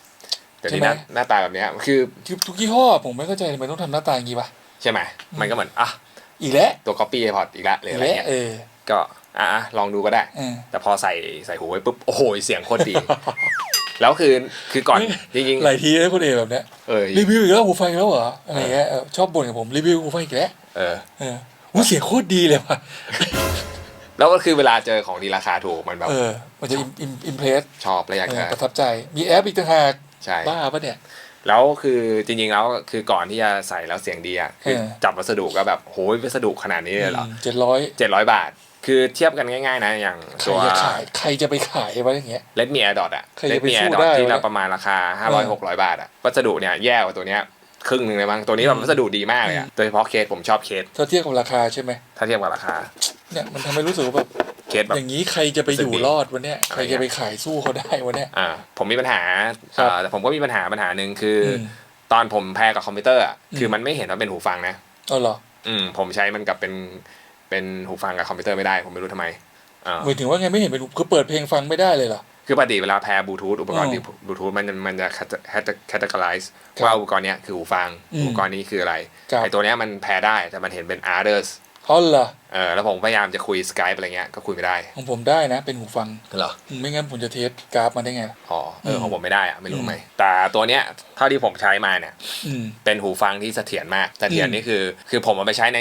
[SPEAKER 1] แต่นี่หน้าหน้าตาแบบเนี้ยคือ
[SPEAKER 2] ทุกทุกยี่ห้อผมไม่เข้าใจทำไมต้องทำหน้าตาอย่างนี้วะ
[SPEAKER 1] ใช่ไหมมันก็เหมือนอะ
[SPEAKER 2] อีกแล้ว
[SPEAKER 1] ตัว copy AirPod อีกแล้วหรือ
[SPEAKER 2] อี
[SPEAKER 1] อะ
[SPEAKER 2] ก
[SPEAKER 1] ไร
[SPEAKER 2] แล้ว
[SPEAKER 1] เงี้ย
[SPEAKER 2] เออ
[SPEAKER 1] ก็อะอะลองดูก็ได้
[SPEAKER 2] เออ
[SPEAKER 1] แต่พอใส่ใส่หูไว้ปุ๊บโอ้โหเสียงโคตรดี แล้วคือคือก่อนจริง
[SPEAKER 2] หลายทีแล้วคนเอกแบบเนี้ย
[SPEAKER 1] ๆเออ
[SPEAKER 2] รีวิวอีกแล้วหูฟังอีกแล้วเหรออะไรเงี้ยเออชอบบ่นกับผมรีวิวหูฟังอีกแล้ว
[SPEAKER 1] เออ
[SPEAKER 2] เออ ว่าเสียงโคตรดีเลยว่ะ
[SPEAKER 1] แล้วก็คือเวลาเจอของดีราคาถูกมันแบบ
[SPEAKER 2] เออ มันจะอิมอิมอิมเพรส
[SPEAKER 1] ชอบและอยากจะ
[SPEAKER 2] ประทับใจ มีแอปอีกต่างหาก
[SPEAKER 1] ใช่
[SPEAKER 2] บ้าปะเนี่ย
[SPEAKER 1] แล้วคือจริงๆแล้วคือก่อนที่จะใส่แล้วเสียงดีอะคือ
[SPEAKER 2] เออ
[SPEAKER 1] จับวัสดุก็แบบโหยวัสดุขนาดนี้เลยเหรอ
[SPEAKER 2] เจ็ดร้อย
[SPEAKER 1] เจ็ดร้อยบาท คือเทียบกันง่ายๆนะอย่าง
[SPEAKER 2] ใคร
[SPEAKER 1] ตัว
[SPEAKER 2] จะขายใครจะไปขายวะอย่างเงี้ย
[SPEAKER 1] เลดมีแอร์ดอทอะ
[SPEAKER 2] ใคร
[SPEAKER 1] เล
[SPEAKER 2] จะ
[SPEAKER 1] ด
[SPEAKER 2] ไป
[SPEAKER 1] มีแอ
[SPEAKER 2] สู้
[SPEAKER 1] ร์ดอท
[SPEAKER 2] ได้
[SPEAKER 1] ที่
[SPEAKER 2] วะ
[SPEAKER 1] เราประมาณราคาห้าร้อยหกร้อยบาทอะวัสดุเนี่ยแย่กว่าตัวเนี้ย ครึ่งหนึ่งเลยมั้งตัวนี้แบบวัสดุดีมากเลยอะโดยเฉพาะเคสผมชอบเคส
[SPEAKER 2] ถ้าเทียบกับราคาใช่ไหม
[SPEAKER 1] ถ้าเทียบกับราคา
[SPEAKER 2] เนี่ยมันทำให้รู้สึกว่าแบบ
[SPEAKER 1] เคสแบบ
[SPEAKER 2] อย่างนี้ใครจะไปอยู่รอดวันเนี้ยใครจะไปขายสู้เขาได้วันเนี้ย
[SPEAKER 1] อ่าผมมีปัญหา
[SPEAKER 2] ครับ
[SPEAKER 1] อ่าแต่ผมก็มีปัญหาปัญหาหนึ่งคืออ
[SPEAKER 2] ม
[SPEAKER 1] ตอนผมแพรกับคอมพิวเตอร์อะ
[SPEAKER 2] อืม
[SPEAKER 1] คือมันไม่เห็นว่าเป็นหูฟังนะ
[SPEAKER 2] อ๋อเหรอ
[SPEAKER 1] อืมผมใช้มันกับเป็นเป็นหูฟังกับคอมพิวเตอร์ไม่ได้ ผมไม่รู้ทำไมอ่า
[SPEAKER 2] หมายถึงว่าไงไม่เห็นเป็นคือเปิดเพลงฟังไม่ได้เลยเหรอ
[SPEAKER 1] คือปกติเวลาแพร์บลูทูธอุปกรณ์
[SPEAKER 2] อ๋อ
[SPEAKER 1] ที่บลูทูธมันจะมันจะแคตตา o r i z e
[SPEAKER 2] ครับ
[SPEAKER 1] ว่าอุปกรณ์เนี้ยคือหูฟัง
[SPEAKER 2] อืม
[SPEAKER 1] อุปกรณ์นี้คืออะไร
[SPEAKER 2] ครับ
[SPEAKER 1] ไอตัวเนี้ยมันแพร์ได้แต่มันเห็นเป็น others
[SPEAKER 2] อ๋อเหรอ
[SPEAKER 1] เออแล้วผมพยายามจะคุย Skype อะไรเงี้ยก็คุยไม่ได้
[SPEAKER 2] ของผมได้นะ เป็นหูฟัง
[SPEAKER 1] เหรอ
[SPEAKER 2] ไม่งั้นผมจะเทสกราฟมาได้ไงล่ะ
[SPEAKER 1] อ๋อเออ
[SPEAKER 2] ม
[SPEAKER 1] ของผมไม่ได้อะไม่รู้
[SPEAKER 2] อืม
[SPEAKER 1] ทำไมแต่ตัวเนี้ยเท่าที่ผมใช้มาเนี่ย
[SPEAKER 2] อืม
[SPEAKER 1] เป็นหูฟังที่เสถียรมากเสถียร
[SPEAKER 2] อืม
[SPEAKER 1] นี่คือ คือผมเอาไปใช้ใน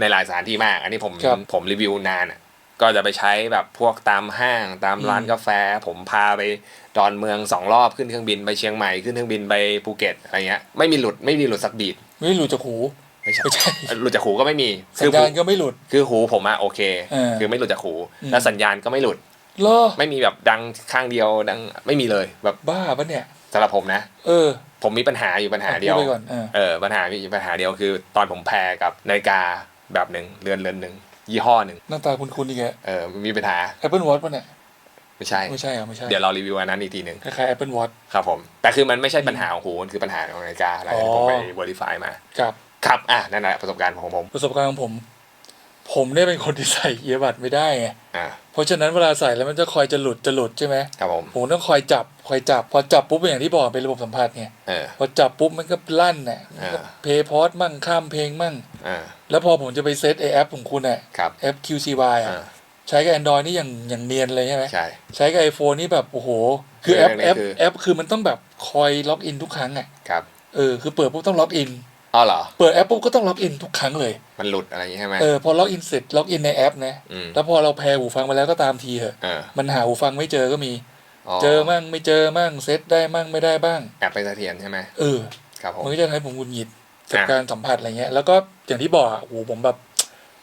[SPEAKER 1] ในหลายสถานที่มาก อันนี้ผม
[SPEAKER 2] ครับ
[SPEAKER 1] ผมรีวิวนานอะ ก็จะไปใช้แบบพวกตามห้างตามร้าน
[SPEAKER 2] อืม
[SPEAKER 1] กาแฟ ผมพาไปดอนเมืองสองรอบขึ้นเครื่องบินไปเชียงใหม่ขึ้นเครื่องบินไปภูเก็ตอะไรเงี้ยไม่มีหลุดไม่มีหลุดสักบีด
[SPEAKER 2] ไม่หลุดจากหู
[SPEAKER 1] ไม่ใช่
[SPEAKER 2] ไม่ใช่
[SPEAKER 1] หลุดจากหูก็ไม่มี
[SPEAKER 2] สั
[SPEAKER 1] คื
[SPEAKER 2] ญ
[SPEAKER 1] อหู
[SPEAKER 2] ญาณก็ไม่หลุด
[SPEAKER 1] คือหูผมอะโอเค
[SPEAKER 2] เออ
[SPEAKER 1] คือไม่หลุดจากหู
[SPEAKER 2] อืม
[SPEAKER 1] แล้วสัญญาณก็ไม่หลุด
[SPEAKER 2] เหรอ
[SPEAKER 1] ไม่มีแบบดังข้างเดียวดังไม่มีเลยแบบ
[SPEAKER 2] บ้าปะเนี่ย
[SPEAKER 1] สำหรับผมนะ
[SPEAKER 2] เออ
[SPEAKER 1] ผมมีปัญหาอยู่ปัญหาเดียว
[SPEAKER 2] พูไปก่อนเออ
[SPEAKER 1] เออปัญหามีอยู่ปัญหาเดียวคือ ตอนผมแพรกับนาฬิกาแบบหนึ่งเรือนเรือนหนึ่ง ยี่ห้อหนึ่ง
[SPEAKER 2] หน้าตาคุณคุณอีกแก
[SPEAKER 1] เออมีปัญหา
[SPEAKER 2] Apple Watch ปะเนี่ย
[SPEAKER 1] ไม่ใช่
[SPEAKER 2] ไม่ใช่เหรอไม่ใช่
[SPEAKER 1] เดี๋ยวเรารีวิวอันนั้นอีกทีหนึ่ง
[SPEAKER 2] คล้ายๆ Apple Watch
[SPEAKER 1] ครับผม แต่คือมันไม่ใช่ปัญหาของหูมันคือปัญหาของนาฬิกาอะไร
[SPEAKER 2] อ๋อ
[SPEAKER 1] ผมไป verify มา
[SPEAKER 2] ครับ
[SPEAKER 1] ครับอะนั่นแหละประสบการณ์ของผม
[SPEAKER 2] ประสบการณ์ของผม ผมเนี่ยเป็นคนที่ใส่เอียบัดไม่ได้ไง
[SPEAKER 1] อ่า
[SPEAKER 2] เพ ราะฉะนั้นเวลาใส่แล้วมันจะคอยจะหลุดจะหลุดใช่ไหม
[SPEAKER 1] ครับผม
[SPEAKER 2] ผมต้องคอยจับคอยจับ พอจับปุ๊บอย่างที่บอกเป็นระบบสัมผัสไง
[SPEAKER 1] เออ
[SPEAKER 2] พอจับปุ๊บมันก็ลั่นน่ะมันก็
[SPEAKER 1] อ่า
[SPEAKER 2] เพย์พอดมั่งข้ามเพลงมั่ง
[SPEAKER 1] อ่า
[SPEAKER 2] แล้วพอผมจะไปเซตไอแอปของคุณอะ
[SPEAKER 1] ครับ
[SPEAKER 2] แอป QCY อะ
[SPEAKER 1] อ่า
[SPEAKER 2] ใช้กับ Android นี่อย่างอย่างเนียนเลยใช่ไหม
[SPEAKER 1] ใช่
[SPEAKER 2] ใช้กับ iPhone นี่แบบโอ้โห คือแอป
[SPEAKER 1] เรื่องนี้
[SPEAKER 2] แอป
[SPEAKER 1] คือ
[SPEAKER 2] แอปคือมันต้องแบบคอยล็อกอินทุกครั้งอะ
[SPEAKER 1] ครับ
[SPEAKER 2] เออคือเปิดปุ๊บต้องล็อกอิน
[SPEAKER 1] อ๋อเหรอ
[SPEAKER 2] เปิดแอปปุ๊บก็ต้องล็อกอินทุกครั้งเลย
[SPEAKER 1] มันหลุดอะไรอย่างงี้ใช่ไหม
[SPEAKER 2] เออพอล็อกอินเสร็จล็อกอินในแอปนะ
[SPEAKER 1] อืม
[SPEAKER 2] แล้วพอเราแพรหูฟังไปแล้วก็ตามทีเถอะ
[SPEAKER 1] เออ
[SPEAKER 2] มันหาหูฟังไม่เจอก็มี เจอมั่งไม่เจอมั่งเซตได้มั่งไม่ได้บ้าง
[SPEAKER 1] แอบไปเสถียรใช่ไหม
[SPEAKER 2] เออ
[SPEAKER 1] ครับผม
[SPEAKER 2] มันก็จะทำให้ผมหงุดหงิดกับ
[SPEAKER 1] อะ
[SPEAKER 2] การสัมผัสอะไรเงี้ย แล้วก็อย่างที่บอกอะโอ้โหผมแบบ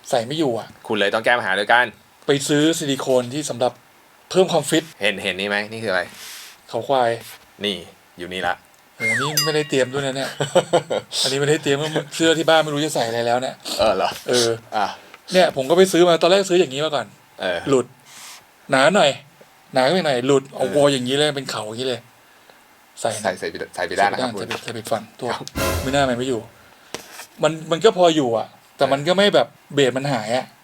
[SPEAKER 2] ใส่ไม่อยู่อะ
[SPEAKER 1] คุณเลยต้องแก้ปัญหาด้วยกัน
[SPEAKER 2] ไปซื้อซิลิโคนที่สำหรับเพิ่มความฟิต
[SPEAKER 1] เห็นเห็นนี่ไหมนี่คืออะไร
[SPEAKER 2] เขาควาย
[SPEAKER 1] นี่อยู่นี่ละ
[SPEAKER 2] โหนี่ไม่ได้เตรียมด้วยนะเนี่ย อันนี้ไม่ได้เตรียมเสื้อที่บ้านไม่รู้จะใส่อะไรแล้วเนี่ย
[SPEAKER 1] เออเหรอ
[SPEAKER 2] เออ
[SPEAKER 1] อะ
[SPEAKER 2] เนี่ยผมก็ไปซื้อมาตอนแรกซื้ออย่างนี้มาก่อน
[SPEAKER 1] เออ
[SPEAKER 2] หลุด หนาหน่อย หนาไปหน่อยหลุดเอา
[SPEAKER 1] เออ
[SPEAKER 2] โวอย่างนี้เลยเป็นเขาอย่างนี้เลย ใส่
[SPEAKER 1] ใส่ใส่ไปใส่ไปได้นะครับคุณ
[SPEAKER 2] ใส่ไปใส่ไปฝั่งตัวไม่น่ามันไม่อยู่ มันมันก็พออยู่อะ แต่มันก็ไม่แบบเบสมันหายอะ
[SPEAKER 1] เออ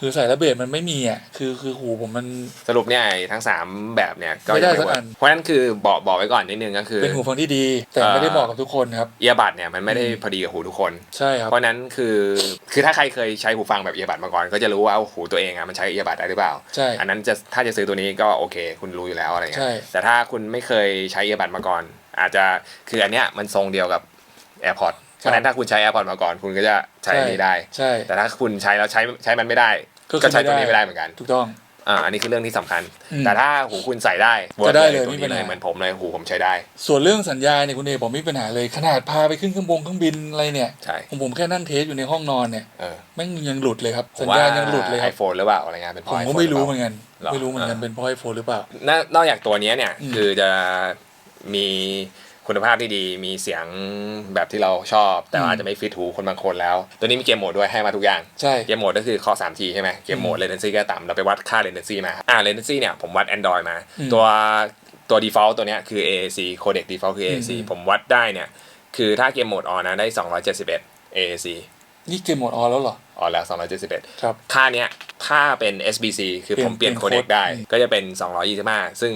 [SPEAKER 2] คือใส่แล้วเบสมันไม่มีอะคือคือหูผมมัน
[SPEAKER 1] สรุปเนี่ยไอ้ทั้งสามแบบเนี่ยก็
[SPEAKER 2] ไม่ได้
[SPEAKER 1] ยัง
[SPEAKER 2] สัก
[SPEAKER 1] เวิ
[SPEAKER 2] อั
[SPEAKER 1] ร์
[SPEAKER 2] น
[SPEAKER 1] เพราะฉะนั้นคือบอกบอกไว้ก่อนนิดนึงก็คือ
[SPEAKER 2] เป็นหูฟังที่ดี แต่ไม่ได้เหมาะกับทุกคนครับ
[SPEAKER 1] เอียบัดเนี่ยมันไม่ได้
[SPEAKER 2] อืม
[SPEAKER 1] พอดีกับหูทุกคน
[SPEAKER 2] ใช่ครับ
[SPEAKER 1] เพราะฉะนั้นคือคือถ้าใครเคยใช้หูฟังแบบเอียบัดมาก่อน ก็จะรู้ว่าหูตัวเองอะมันใช้เอียบัดได้หรือเปล่า
[SPEAKER 2] ใช่
[SPEAKER 1] อันนั้นจะถ้าจะซื้อตัวนี้ก็โอเค คุณรู้อยู่แล้วอะไรเงี้
[SPEAKER 2] ใช่
[SPEAKER 1] ยแต่ถ้าคุณไม่เคยใช้เอียบัดมาก่อน อาจจะคืออันเนี้ยมันทรงเดียวกับ AirPods เพราะฉะนั้นถ้าคุณใช้ AirPods มาก่อนคุณก็จะใช้อันนี้ได้
[SPEAKER 2] ใช่
[SPEAKER 1] แต่ถ้าคุณใช้แล้วใช้ใช้มันไม่ได้
[SPEAKER 2] ก็คือ
[SPEAKER 1] ก็ใช้ตัวนี้
[SPEAKER 2] ไม่ได้
[SPEAKER 1] ไม่ได้เหมือนกัน
[SPEAKER 2] ถูกต้อง
[SPEAKER 1] อ่า อันนี้คือเรื่องที่สำคัญ
[SPEAKER 2] อืม
[SPEAKER 1] แต่ถ้าหูคุณใส่ได้
[SPEAKER 2] ก็ได้เลย
[SPEAKER 1] ตัว
[SPEAKER 2] ไม่
[SPEAKER 1] นี้
[SPEAKER 2] เป็น
[SPEAKER 1] เล
[SPEAKER 2] ไร
[SPEAKER 1] ยเหมือนผมเลยหูผมใช้ได้
[SPEAKER 2] ส่วนเรื่องสัญญาเนี่ยคุณเอผมไม่มีปัญหาเลยขนาดพาไปขึ้นเครื่องบงเครื่องบินอะไรเนี่ย
[SPEAKER 1] ใช่
[SPEAKER 2] ผมผมแค่นั่งเทสอยู่ในห้องนอนเนี่ย
[SPEAKER 1] เออ
[SPEAKER 2] แม่งยังหลุดเลยครับ
[SPEAKER 1] ผม
[SPEAKER 2] สัญ
[SPEAKER 1] ว่า
[SPEAKER 2] ญาณยังหลุดเลยค
[SPEAKER 1] ไอ
[SPEAKER 2] รับ
[SPEAKER 1] โฟนหรือเปล่าอะไรเงี้ยเป็นเพ
[SPEAKER 2] ผม
[SPEAKER 1] ราะ
[SPEAKER 2] ก็
[SPEAKER 1] iPhone
[SPEAKER 2] ไม่รู้
[SPEAKER 1] ห
[SPEAKER 2] เห
[SPEAKER 1] รือ
[SPEAKER 2] มื
[SPEAKER 1] เป
[SPEAKER 2] อ
[SPEAKER 1] ล่าน
[SPEAKER 2] กัน
[SPEAKER 1] หรอ
[SPEAKER 2] ไม่รู้เหมือนกัน
[SPEAKER 1] อ่า
[SPEAKER 2] เป็นเพราะไอโฟนหรือเปล่า
[SPEAKER 1] นอกนอกจากตัวเนี้ยเนี่ย
[SPEAKER 2] อืม
[SPEAKER 1] คือจะมี คุณภาพที่ดีมีเสียงแบบที่เราชอบ แต่ว่า
[SPEAKER 2] อืม
[SPEAKER 1] อาจจะไม่ฟิตหูคนบางคนแล้ว ตัวนี้มีเกมโหมดด้วยให้มาทุกอย่าง
[SPEAKER 2] ใช่
[SPEAKER 1] เกมโหมดก็คือเคาะ3ทีใช่ไหมเกมโหมด
[SPEAKER 2] อืม
[SPEAKER 1] latency ก็ต่ำเราไปวัดค่า latency มาอ่า latency เนี่ยผมวัด Android มา
[SPEAKER 2] อืม
[SPEAKER 1] ตัวตัว default ตัวเนี้ยคือ AAC codec default คือ AAC
[SPEAKER 2] อืม
[SPEAKER 1] ผมวัดได้เนี่ยคือถ้าเกมโหมดออนนะได้ 271 AAC
[SPEAKER 2] นี่เกมหมดออนแล้วเหรอ
[SPEAKER 1] ออนแล้ว 271
[SPEAKER 2] ครับ
[SPEAKER 1] ค่าเนี้ยถ้าเป็น SBC คือผมเปลี่ยน
[SPEAKER 2] เป
[SPEAKER 1] โค
[SPEAKER 2] ลี่ยน
[SPEAKER 1] เด็กได้
[SPEAKER 2] อืม
[SPEAKER 1] ก็จะเป็น 225 ซึ่ง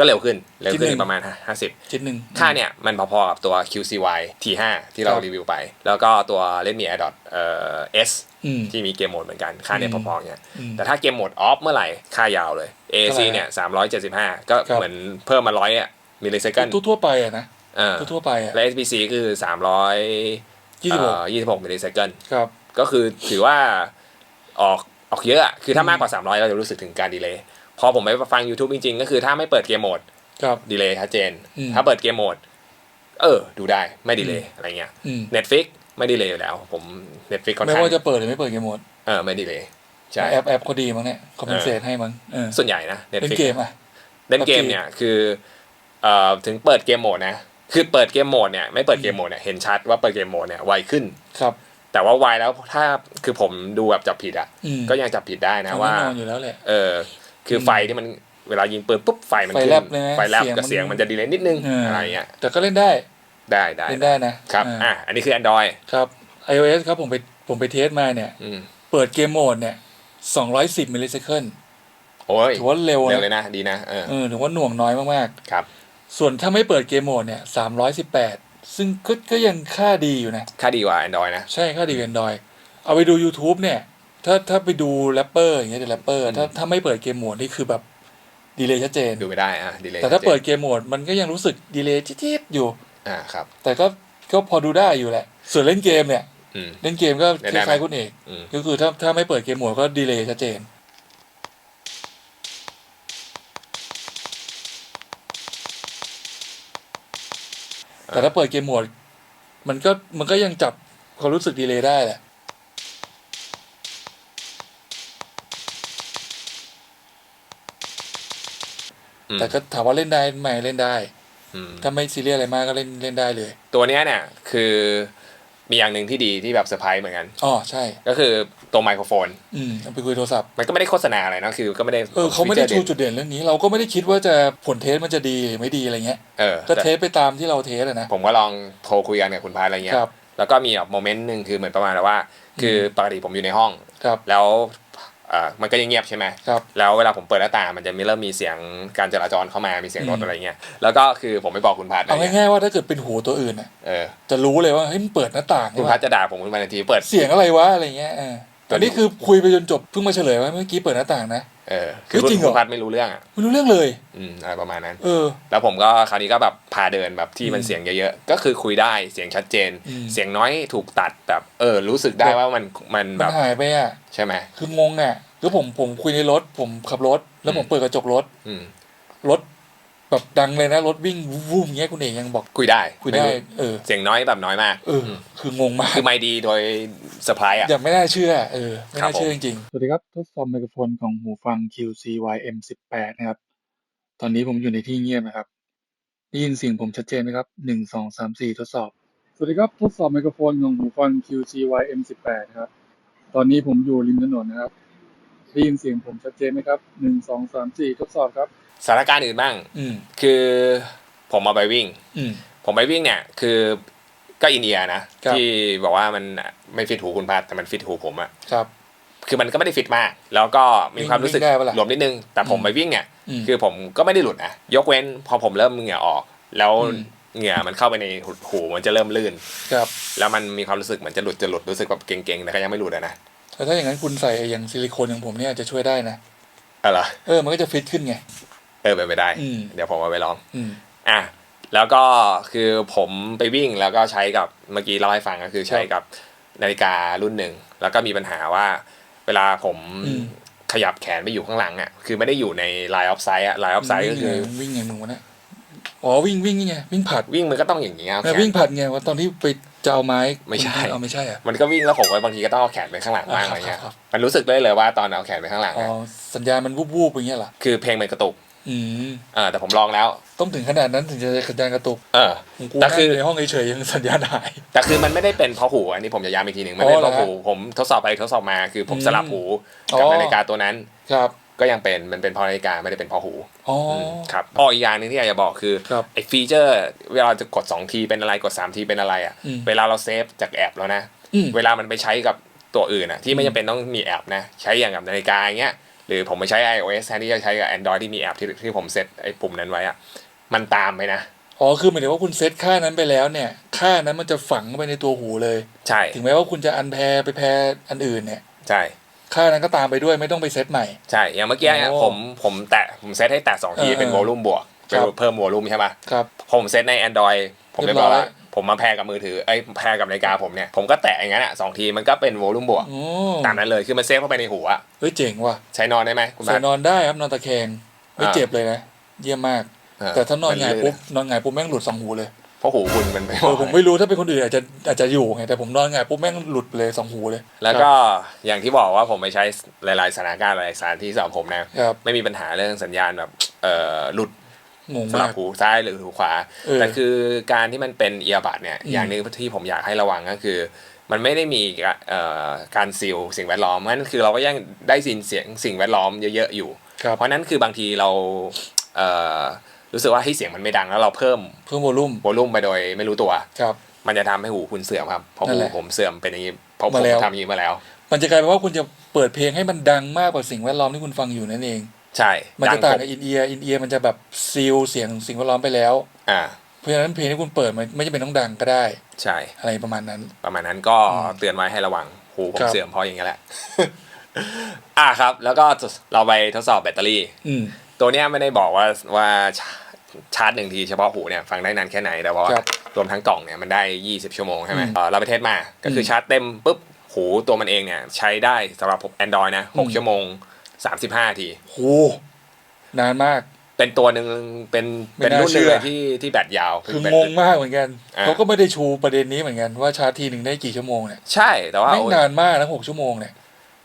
[SPEAKER 1] ก็เร็วขึ้น เร็วขึ้น
[SPEAKER 2] ที่หนึ่ง
[SPEAKER 1] ประมาณ 50
[SPEAKER 2] ชิ้นหนึ่ง
[SPEAKER 1] ค่าเนี้ยมันพอๆกับตัว QCY T5 ที่เรา
[SPEAKER 2] ครับ
[SPEAKER 1] รีวิวไป แล้วก็ตัว Redmi AirDot เอ่อ S
[SPEAKER 2] อืม
[SPEAKER 1] ที่มีเกมโหมดเหมือนกันค่าเนี้ย
[SPEAKER 2] อืม
[SPEAKER 1] พอๆเนี้ย
[SPEAKER 2] อืม
[SPEAKER 1] แต่ถ้าเกมโหมดออฟเมื่อไหร่ค่ายาวเลย AAC
[SPEAKER 2] เท่าไหร่
[SPEAKER 1] เนี่ย375 ก็
[SPEAKER 2] ครับ
[SPEAKER 1] เหมือนเพิ่มมาร้อยอะมิลลิเซคัน
[SPEAKER 2] ทั่วๆไปอะนะ
[SPEAKER 1] เออ
[SPEAKER 2] ทั่วๆไปอะ
[SPEAKER 1] และ SBC คือ 300
[SPEAKER 2] ยี่สิบหก
[SPEAKER 1] เอ่อ26มิลลิเซคัน
[SPEAKER 2] ครับ
[SPEAKER 1] ก็คือถือว่าออกออกเยอะอะคือถ้ามากกว่า 300 เราจะรู้สึกถึงการดีเลย์ พอผมไปฟัง YouTube จริงๆ ก็คือถ้าไม่เปิดเกมโหมด
[SPEAKER 2] ครับ
[SPEAKER 1] ดีเลย์ชัดเจน
[SPEAKER 2] อืม
[SPEAKER 1] ถ้าเปิดเกมโหมด เออ ดูได้ไม่ดีเลย์อะไรเงี้ย
[SPEAKER 2] อืม
[SPEAKER 1] Netflix ไม่ดีเลย์อยู่แล้ว ผม Netflix ค่อน
[SPEAKER 2] ไม่
[SPEAKER 1] ข้าง
[SPEAKER 2] ว่าจะเปิดหรือไม่เปิดเกมหมด
[SPEAKER 1] เออไม่ดีเลย์ใช่
[SPEAKER 2] แอปแอปเขาดีมั้งเนี่ยคอมเพนเซตให้มั้งเออ
[SPEAKER 1] ส่วนใหญ่นะ
[SPEAKER 2] เล่น
[SPEAKER 1] Netflix
[SPEAKER 2] เกมอะ
[SPEAKER 1] เล่นเกมเนี่ยคือเอ่อถึงเปิดเกมโหมดนะคือเปิดเกมโหมดเนี่ยไม่เปิดเกมโหมดเนี่ยเห็นชัดว่าเปิดเกมโหมดเนี่ยไวขึ้น
[SPEAKER 2] ครับ
[SPEAKER 1] แต่ว่าไวแล้วถ้าคือผมดูแบบจับผิดอะ
[SPEAKER 2] อืม
[SPEAKER 1] ก็ยังจับผิดได้นะว่า
[SPEAKER 2] แน่นอนอยู่แล้วแหละ
[SPEAKER 1] เออ คือไฟที่มันเวลายิงปืนปุ๊บไฟมัน
[SPEAKER 2] ไฟ
[SPEAKER 1] ขึ้น
[SPEAKER 2] แลบเลยนะ
[SPEAKER 1] ไฟแลบกับ
[SPEAKER 2] เสี
[SPEAKER 1] เสีย
[SPEAKER 2] ย
[SPEAKER 1] ง
[SPEAKER 2] งมั
[SPEAKER 1] มันนจะดีเลยนิดนึง
[SPEAKER 2] เอออ
[SPEAKER 1] อะไรเงี้ย
[SPEAKER 2] แต่ก็เล่นได้
[SPEAKER 1] ได้ได้
[SPEAKER 2] เล่นได้นะครับอ่า
[SPEAKER 1] อะอันนี้คือ Android
[SPEAKER 2] ครับ iOS ครับผมไปผมไปเทสมาเนี่ย
[SPEAKER 1] อืม
[SPEAKER 2] เปิดเกมโหมดเนี่ย210มิลลิเซคัน
[SPEAKER 1] โอ้ย
[SPEAKER 2] ถือว่าเร็ว
[SPEAKER 1] เร็ว
[SPEAKER 2] นะ
[SPEAKER 1] เลยนะดีนะเออ
[SPEAKER 2] เออถือว่าหน่วงน้อยมาก
[SPEAKER 1] ครับ
[SPEAKER 2] ๆส่วนถ้าไม่เปิดเกมโหมดเนี่ย318ซึ่งก็ก็ยังค่าดีอยู่นะ
[SPEAKER 1] ค่าดีกว่า Android นะ
[SPEAKER 2] ใช่ค่าดีกว่า Android เอาไปดู YouTube เนี่ย ถ้าถ้าไปดูแรปเปอร์อย่างเงี้ยเดแรปเปอร์ถ้าถ้าไม่เปิดเกมโหมดนี่คือแบบดีเลยชัดเจน
[SPEAKER 1] ดูไม่ได้อะดีเลย
[SPEAKER 2] แต่ถ้าเปิดเกมโหมดมันก็ยังรู้สึกดีเลยจิ๊ดๆอยู่
[SPEAKER 1] อ่าครับ
[SPEAKER 2] แต่ก็ก็พอดูได้อยู่แหละ ส่วนเล่นเกมเนี่ย
[SPEAKER 1] อืม
[SPEAKER 2] เล่นเกมก็
[SPEAKER 1] เล่น
[SPEAKER 2] ค
[SPEAKER 1] ได้ไหม
[SPEAKER 2] ล้ายๆคุณเอก
[SPEAKER 1] อืม
[SPEAKER 2] ก็คือถ้าถ้าไม่เปิดเกมโหมดก็ดีเลยชัดเจนแต่ถ้าเปิดเกมโหมด มันก็มันก็ยังจับความรู้สึกดีเลยได้แหละ แต่ก็ถามว่าเล่นได้ไหมเล่นได้
[SPEAKER 1] อืม
[SPEAKER 2] ถ้าไม่ซีเรียสอะไรมากก็เล่นเล่นได้เลย
[SPEAKER 1] ตัวเนี้ยเนี่ยคือมีอย่างหนึ่งที่ดีที่แบบเซอร์ไพรส์เหมือนกัน
[SPEAKER 2] อ๋อใช่
[SPEAKER 1] ก็คือตัวไมโครโฟน
[SPEAKER 2] อืมเอาไปคุยโทรศัพท์
[SPEAKER 1] มันก็ไม่ได้โฆษณาอะไรนะคือก็ไม่ได้
[SPEAKER 2] เออเขาไม่ได้
[SPEAKER 1] ฟี
[SPEAKER 2] ชู
[SPEAKER 1] จอร์
[SPEAKER 2] จุดเด่นเรื่องนี้ เราก็ไม่ได้คิดว่าจะผลเทสมันจะดีหรือไม่ดีอะไรเงี้ย
[SPEAKER 1] เออ
[SPEAKER 2] ก็
[SPEAKER 1] แต่
[SPEAKER 2] เทสไปตามที่เราเทสอะนะ
[SPEAKER 1] ผมก็ลองโทรคุยกันกับคุณพายอะไรเงี้ย
[SPEAKER 2] ครับ
[SPEAKER 1] แล้วก็มีแบบโมเมนต์หนึ่งคือเหมือนประมาณว่า คือปกติผมอยู่ในห้อง
[SPEAKER 2] ครับ
[SPEAKER 1] แล้วเอ่อ มันก็ยังเงียบใช่ไหม
[SPEAKER 2] ครับ
[SPEAKER 1] แล้วเวลาผมเปิดหน้าต่างมันจะมีเริ่มมีเสียงการจราจรเข้ามามีเสียงรถ
[SPEAKER 2] อืม
[SPEAKER 1] อะไรเงี้ยแล้วก็คือผมไม่บอกคุณพัท
[SPEAKER 2] เอา
[SPEAKER 1] อะไรเงี้ย
[SPEAKER 2] ง่ายๆว่าถ้าเกิดเป็นหูตัวอื่นน่ะ
[SPEAKER 1] เออ
[SPEAKER 2] จะรู้เลยว่าเฮ้ยมันเปิดหน้าต่าง
[SPEAKER 1] คุณ
[SPEAKER 2] นี่
[SPEAKER 1] พั
[SPEAKER 2] วะ
[SPEAKER 1] ทจะด่าผมขึ้นมาทันทีเปิด
[SPEAKER 2] เสียงอะไรวะอะไรเงี้ยเออแต่นี่คือคุยไปจนจบเพิ่งมาเฉลยว่าเมื่อกี้เปิดหน้าต่างนะ
[SPEAKER 1] เออคือ
[SPEAKER 2] เฮ้ยจริงเหรอ
[SPEAKER 1] คุณพัทไม่รู้เรื่องอะ
[SPEAKER 2] ไม่รู้เรื่องเลย
[SPEAKER 1] อืมอะไรประมาณนั้น
[SPEAKER 2] เออ
[SPEAKER 1] แล้วผมก็คราวนี้ก็แบบพาเดินแบบที่มัน
[SPEAKER 2] อืม
[SPEAKER 1] เสียงเยอะๆ ก็คือคุยได้เสียงชัดเจน
[SPEAKER 2] อืม
[SPEAKER 1] เสียงน้อยถูกตัดแบบเออ รู้สึกได้
[SPEAKER 2] แบบ
[SPEAKER 1] ว่ามันมัน
[SPEAKER 2] มั
[SPEAKER 1] แบ
[SPEAKER 2] น
[SPEAKER 1] บ
[SPEAKER 2] หายไปอะ
[SPEAKER 1] ใช่ไหม
[SPEAKER 2] คืองงอะคือผมผมคุยในรถ ผมขับรถ แล้วผม
[SPEAKER 1] อืม
[SPEAKER 2] เปิดกระจกรถ
[SPEAKER 1] อืม
[SPEAKER 2] รถ แบบดังเลยนะ รถวิ่งวูบๆอย่างเงี้ยคุณเอกยังบอก
[SPEAKER 1] คุยได้
[SPEAKER 2] คุยได้
[SPEAKER 1] ม่รู้
[SPEAKER 2] เออ
[SPEAKER 1] เสียงน้อยแบบน้อยมาก
[SPEAKER 2] เออ คืองงมาก
[SPEAKER 1] คือไม่ดีโดยเซอร์ไพรส์อะ
[SPEAKER 2] อย่าไม่น่าเชื่อ เออ ไม่
[SPEAKER 1] ครับ
[SPEAKER 2] น่าเชื่อ
[SPEAKER 1] ผ
[SPEAKER 2] จ
[SPEAKER 1] ม
[SPEAKER 2] ริงๆ สวัสดีครับ ทดสอบไมโครโฟนของหูฟัง QCYM 18 นะครับ ตอนนี้ผมอยู่ในที่เงียบนะครับ ได้ยินเสียงผมชัดเจนไหมครับหนึ่งสองสามสี่ทดสอบ สวัสดีครับ ทดสอบไมโครโฟนของหูฟัง QCYM 18 ครับ ตอนนี้ผมอยู่ริมถนนนะครับ ได้ยินเสียงผมชัดเจนไหมครับหนึ่งสองสามสี่ทดสอบครับ
[SPEAKER 1] สถานการณ์อื่นบ้าง
[SPEAKER 2] อืม
[SPEAKER 1] คือผมมาไปวิ่ง
[SPEAKER 2] อืม
[SPEAKER 1] ผมไปวิ่งเนี่ย คือก็อินเดียนะ
[SPEAKER 2] ครับ
[SPEAKER 1] ที่บอกว่ามันไม่ฟิตหูคุณพัทแต่มันฟิตหูผมอะ
[SPEAKER 2] ครับ
[SPEAKER 1] คือมันก็ไม่ได้ฟิตมาก แล้วก็มีความรู้สึก
[SPEAKER 2] วิ่งได้ปะล่ะ
[SPEAKER 1] หลวมนิดนึง แต่ผม
[SPEAKER 2] อืม
[SPEAKER 1] ไปวิ่งเนี่ย
[SPEAKER 2] อืม
[SPEAKER 1] คือผมก็ไม่ได้หลุดนะยกเว้น พอผมเริ่มเหงื่อออก แล้ว
[SPEAKER 2] อืม
[SPEAKER 1] เหงื่อมันเข้าไปในหูมันจะเริ่มลื่น
[SPEAKER 2] ครับ
[SPEAKER 1] แล้วมันมีความรู้สึกเหมือนจะหลุดจะหลุดรู้สึกแบบเก่งๆแต่ก็ยังไม่หลุดอะนะ
[SPEAKER 2] แต่ถ้าอย่างนั้นคุณใส่ไอ้อย่างซิลิโคนอย่างผมเนี่ยอาจจะช่วยได้นะ
[SPEAKER 1] อะไรอ
[SPEAKER 2] เออ มันก็จะฟิตขึ้นไง
[SPEAKER 1] เออเป็นไปได้
[SPEAKER 2] อืม
[SPEAKER 1] เดี๋ยวผมเอาไปลอง
[SPEAKER 2] อืม
[SPEAKER 1] อะแล้วก็คือผมไปวิ่งแล้วก็ใช้กับเมื่อกี้เล่าให้ฟังก็คือใช้กับนาฬิการุ่นหนึ่ง แล้วก็มีปัญหาว่า เวลาผม
[SPEAKER 2] อืม
[SPEAKER 1] ขยับแขนไปอยู่ข้างหลังอะคือไม่ได้อยู่ใน line of sight อะ line of sight ก็คือ
[SPEAKER 2] วิ่งไงมึงวะเนี่ยอ๋อวิ่งวิ่งนี่ไงวิ่งผัด
[SPEAKER 1] วิ่งมันก็ต้องอย่างนี้ย
[SPEAKER 2] แม่
[SPEAKER 1] แขน
[SPEAKER 2] วิ่งผัดไงว่าตอนที่ไป จะเอาไม้
[SPEAKER 1] ไม่ใช่
[SPEAKER 2] เอาไม่ใช่อะ
[SPEAKER 1] มันก็วิ่งแล้วผมก็บางทีก็ต้องเอาแขนไปข้างหลังบ้าง
[SPEAKER 2] อ่า
[SPEAKER 1] อะไรเงี้ย
[SPEAKER 2] ครับ
[SPEAKER 1] มันรู้สึกได้เลยว่าตอนเอาแขนไปข้างหลัง
[SPEAKER 2] อ๋อ
[SPEAKER 1] อะ
[SPEAKER 2] สัญญาณมันวูบๆอย่างเงี้ยเหรอ
[SPEAKER 1] คือเพลงมันกระตุก
[SPEAKER 2] อืม
[SPEAKER 1] เออแต่ผมลองแล้ว
[SPEAKER 2] ต้องถึงขนาดนั้นถึงจะสัญญาณกระตุก
[SPEAKER 1] เออ
[SPEAKER 2] ผมกู
[SPEAKER 1] แต่
[SPEAKER 2] นั่ง
[SPEAKER 1] คือ
[SPEAKER 2] อยู่ในห้องเฉยๆยังสัญญาณหาย
[SPEAKER 1] แต่คือมันไม่ได้เป็นเพราะหูอันนี้ผมจะย้ำอีกทีหนึ่งไม่ได้
[SPEAKER 2] อ๋อ
[SPEAKER 1] เพราะ
[SPEAKER 2] เหรอ
[SPEAKER 1] หูผมทดสอบไปทดสอบมาคือผม
[SPEAKER 2] อืม
[SPEAKER 1] สลับหูกับ
[SPEAKER 2] อ๋อ
[SPEAKER 1] นาฬิกาตัวนั้น
[SPEAKER 2] ครับ
[SPEAKER 1] ก็ยังเป็นมันเป็นเพราะนาฬิกาไม่ได้เป็นเพราะหู
[SPEAKER 2] อ๋อ
[SPEAKER 1] ครับอ้ออีกอย่างหนึงที่อยากจะบอกคือ
[SPEAKER 2] ครับ
[SPEAKER 1] ไอ้ฟีเจอร์ เวลาจะกด2ทีเป็นอะไรกด3ทีเป็นอะไรอะ
[SPEAKER 2] อืม
[SPEAKER 1] เวลาเราเซฟจากแอปแล้วนะ
[SPEAKER 2] อืม
[SPEAKER 1] เวลามันไปใช้กับตัวอื่นอะที่ไม่
[SPEAKER 2] อืม
[SPEAKER 1] จำเป็นต้องมีแอปนะใช้อย่างกับนาฬิกาอย่างเงี้ยหรือผมไปใช้ iOS แทนที่จะใช้กับ Android ที่มีแอปที่ที่ผมเซตไอ้ปุ่มนั้นไว้อะมันตามไปนะ
[SPEAKER 2] อ๋อคือหมายถึงว่าคุณเซตค่านั้นไปแล้วเนี่ย ค่านั้นมันจะฝังเข้าไปในตัวหูเลย
[SPEAKER 1] ใช่
[SPEAKER 2] ถึงแม้ว่าคุณจะอันแพรไปแพรอันอื่นเนี่ย
[SPEAKER 1] ใช่
[SPEAKER 2] ค่านั้นก็ตามไปด้วยไม่ต้องไปเซตใหม่
[SPEAKER 1] ใช่ อย่างเมื่อกี้เนี่ย
[SPEAKER 2] โอ้
[SPEAKER 1] ผมผมแตะผมเซตให้แตะสองที
[SPEAKER 2] เออ
[SPEAKER 1] เป็น
[SPEAKER 2] เออ
[SPEAKER 1] โวลูมบวกเป็น
[SPEAKER 2] ครับ
[SPEAKER 1] เพิ่มโวลูมใช่ปะ
[SPEAKER 2] ครับ
[SPEAKER 1] ผมเซตใน Android ผมเรียบร้อย
[SPEAKER 2] เรียบร้อย
[SPEAKER 1] แล้วผมมาแพรกับมือถือไอ้ยแพรกับนาฬิกาผมเนี่ย ผมก็แตะอย่างนั้นอะสองทีมันก็เป็นโวลูมบวก
[SPEAKER 2] โอ้
[SPEAKER 1] ตามนั้นเลยคือมันเซฟเข้าไปในหูอะ
[SPEAKER 2] เฮ้ยเจ๋งว่ะ
[SPEAKER 1] ใช้นอนได้ไหมคุณ
[SPEAKER 2] ใส่
[SPEAKER 1] พัด
[SPEAKER 2] นอนได้ครับนอนตะแคงไม่
[SPEAKER 1] อ่า
[SPEAKER 2] เจ็บเลยนะ เยี่ยมมาก
[SPEAKER 1] เออ
[SPEAKER 2] แต่ถ้านอนหงาย
[SPEAKER 1] มั
[SPEAKER 2] ปุ๊บนอนหงายปุ๊บแม่งหลุดสองหูเลย
[SPEAKER 1] เพราะหูคุณมันไม่
[SPEAKER 2] เออผมไม่รู้ถ้าเป็นคนอื่นอาจจะอาจจะอยู่ไงแต่ผมนอนหงายปุ๊บแม่งหลุดเลยสองหูเลย
[SPEAKER 1] แล้วก็อย่างที่บอกว่าผมไปใช้หลาย ๆสถานการณ์หลายๆสถานที่สำหรับผมนะครับ ไม่มีปัญหาเรื่องสัญญาณแบบเอ่อหลุด
[SPEAKER 2] งง
[SPEAKER 1] สลั
[SPEAKER 2] มา
[SPEAKER 1] บ
[SPEAKER 2] ก
[SPEAKER 1] หูซ้ายหรือหูขวา
[SPEAKER 2] เออ
[SPEAKER 1] แต่คือการที่มันเป็นเอียบัดเนี่ย
[SPEAKER 2] อืม
[SPEAKER 1] อย่างหนึงที่ผมอยากให้ระวังก็คือ มันไม่ได้มีเอ่อการซีลสิ่งแวดล้อมเพราะฉะนั้นคือเราก็ยังได้สินเสียงสิ่งแวดล้อมเยอะๆอยู่
[SPEAKER 2] ครับ
[SPEAKER 1] เพราะฉะนั้นคือบางทีเราเอ่อ รู้สึกว่าให้เสียงมันไม่ดังแล้วเราเพิ่ม
[SPEAKER 2] เพิ่มโวลุ่ม
[SPEAKER 1] โวลูมไปโดยไม่รู้ตัว
[SPEAKER 2] ครับ
[SPEAKER 1] มันจะทำให้หูคุณเสื่อมครับเพราะ
[SPEAKER 2] นั่น
[SPEAKER 1] หู
[SPEAKER 2] แหละ
[SPEAKER 1] ผมเสื่อมเป็นอย่างนี้เพราะผม
[SPEAKER 2] มาแล้ว
[SPEAKER 1] ทำอย่างนี้มาแล้ว
[SPEAKER 2] มันจะกลายเป็นว่าคุณจะเปิดเพลงให้มันดังมากกว่าสิ่งแวดล้อมที่คุณฟังอยู่นั่นเอง
[SPEAKER 1] ใช่
[SPEAKER 2] มันจะ
[SPEAKER 1] ดั
[SPEAKER 2] ต่าง
[SPEAKER 1] ผม
[SPEAKER 2] กับอินเอียร์อินเอียร์มันจะแบบซีลเสียงสิ่งแวดล้อมไปแล้ว
[SPEAKER 1] อ่า
[SPEAKER 2] เพราะฉะนั้นเพลงที่คุณเปิดมันไม่จำเป็นต้องดังก็ได้
[SPEAKER 1] ใช่
[SPEAKER 2] อะไรประมาณนั้น
[SPEAKER 1] ประมาณนั้นก็
[SPEAKER 2] อืม
[SPEAKER 1] เตือนไว้ให้ระวังหูผม
[SPEAKER 2] ครับ
[SPEAKER 1] เสื่อมเพราะอย่างนี้แหละอ่าครับ แล้วก็เราไปทดสอบแบตเตอรี่
[SPEAKER 2] อืม
[SPEAKER 1] ตัวเนี้ยไม่ได้บอกว่าว่าชาชาร์จหนึ่งทีเฉพาะหูเนี่ยฟังได้นานแค่ไหนแต่ว่า
[SPEAKER 2] ครับ
[SPEAKER 1] รวมทั้งกล่องเนี่ยมันได้ 20 ชั่วโมงใช่ไหม
[SPEAKER 2] อืม
[SPEAKER 1] เอ่อเราไปเทสมาก็คืออ
[SPEAKER 2] ม
[SPEAKER 1] ชาร์จเต็มปุ๊บหูตัวมันเองเนี่ยใช้ได้สำหรับ Android นะ
[SPEAKER 2] อืม
[SPEAKER 1] 6ชั่วโมง 35นาที
[SPEAKER 2] โหนานมาก
[SPEAKER 1] เป็นตัวหนึ่งเป็น
[SPEAKER 2] ไม่
[SPEAKER 1] เป็น
[SPEAKER 2] น่า
[SPEAKER 1] รุ่นหนึ่ง
[SPEAKER 2] เชื่อ
[SPEAKER 1] เลยที่ที่แบตยาว
[SPEAKER 2] คือ
[SPEAKER 1] แบต
[SPEAKER 2] งงมากเหมือนกัน
[SPEAKER 1] อ่า
[SPEAKER 2] เขาก็ไม่ได้ชูประเด็นนี้เหมือนกันว่าชาร์จทีหนึ่งได้กี่ชั่วโมงเนี่ย
[SPEAKER 1] ใช่แต่ว่า
[SPEAKER 2] แม่งนานมากนะหกชั่วโมงเนี่ย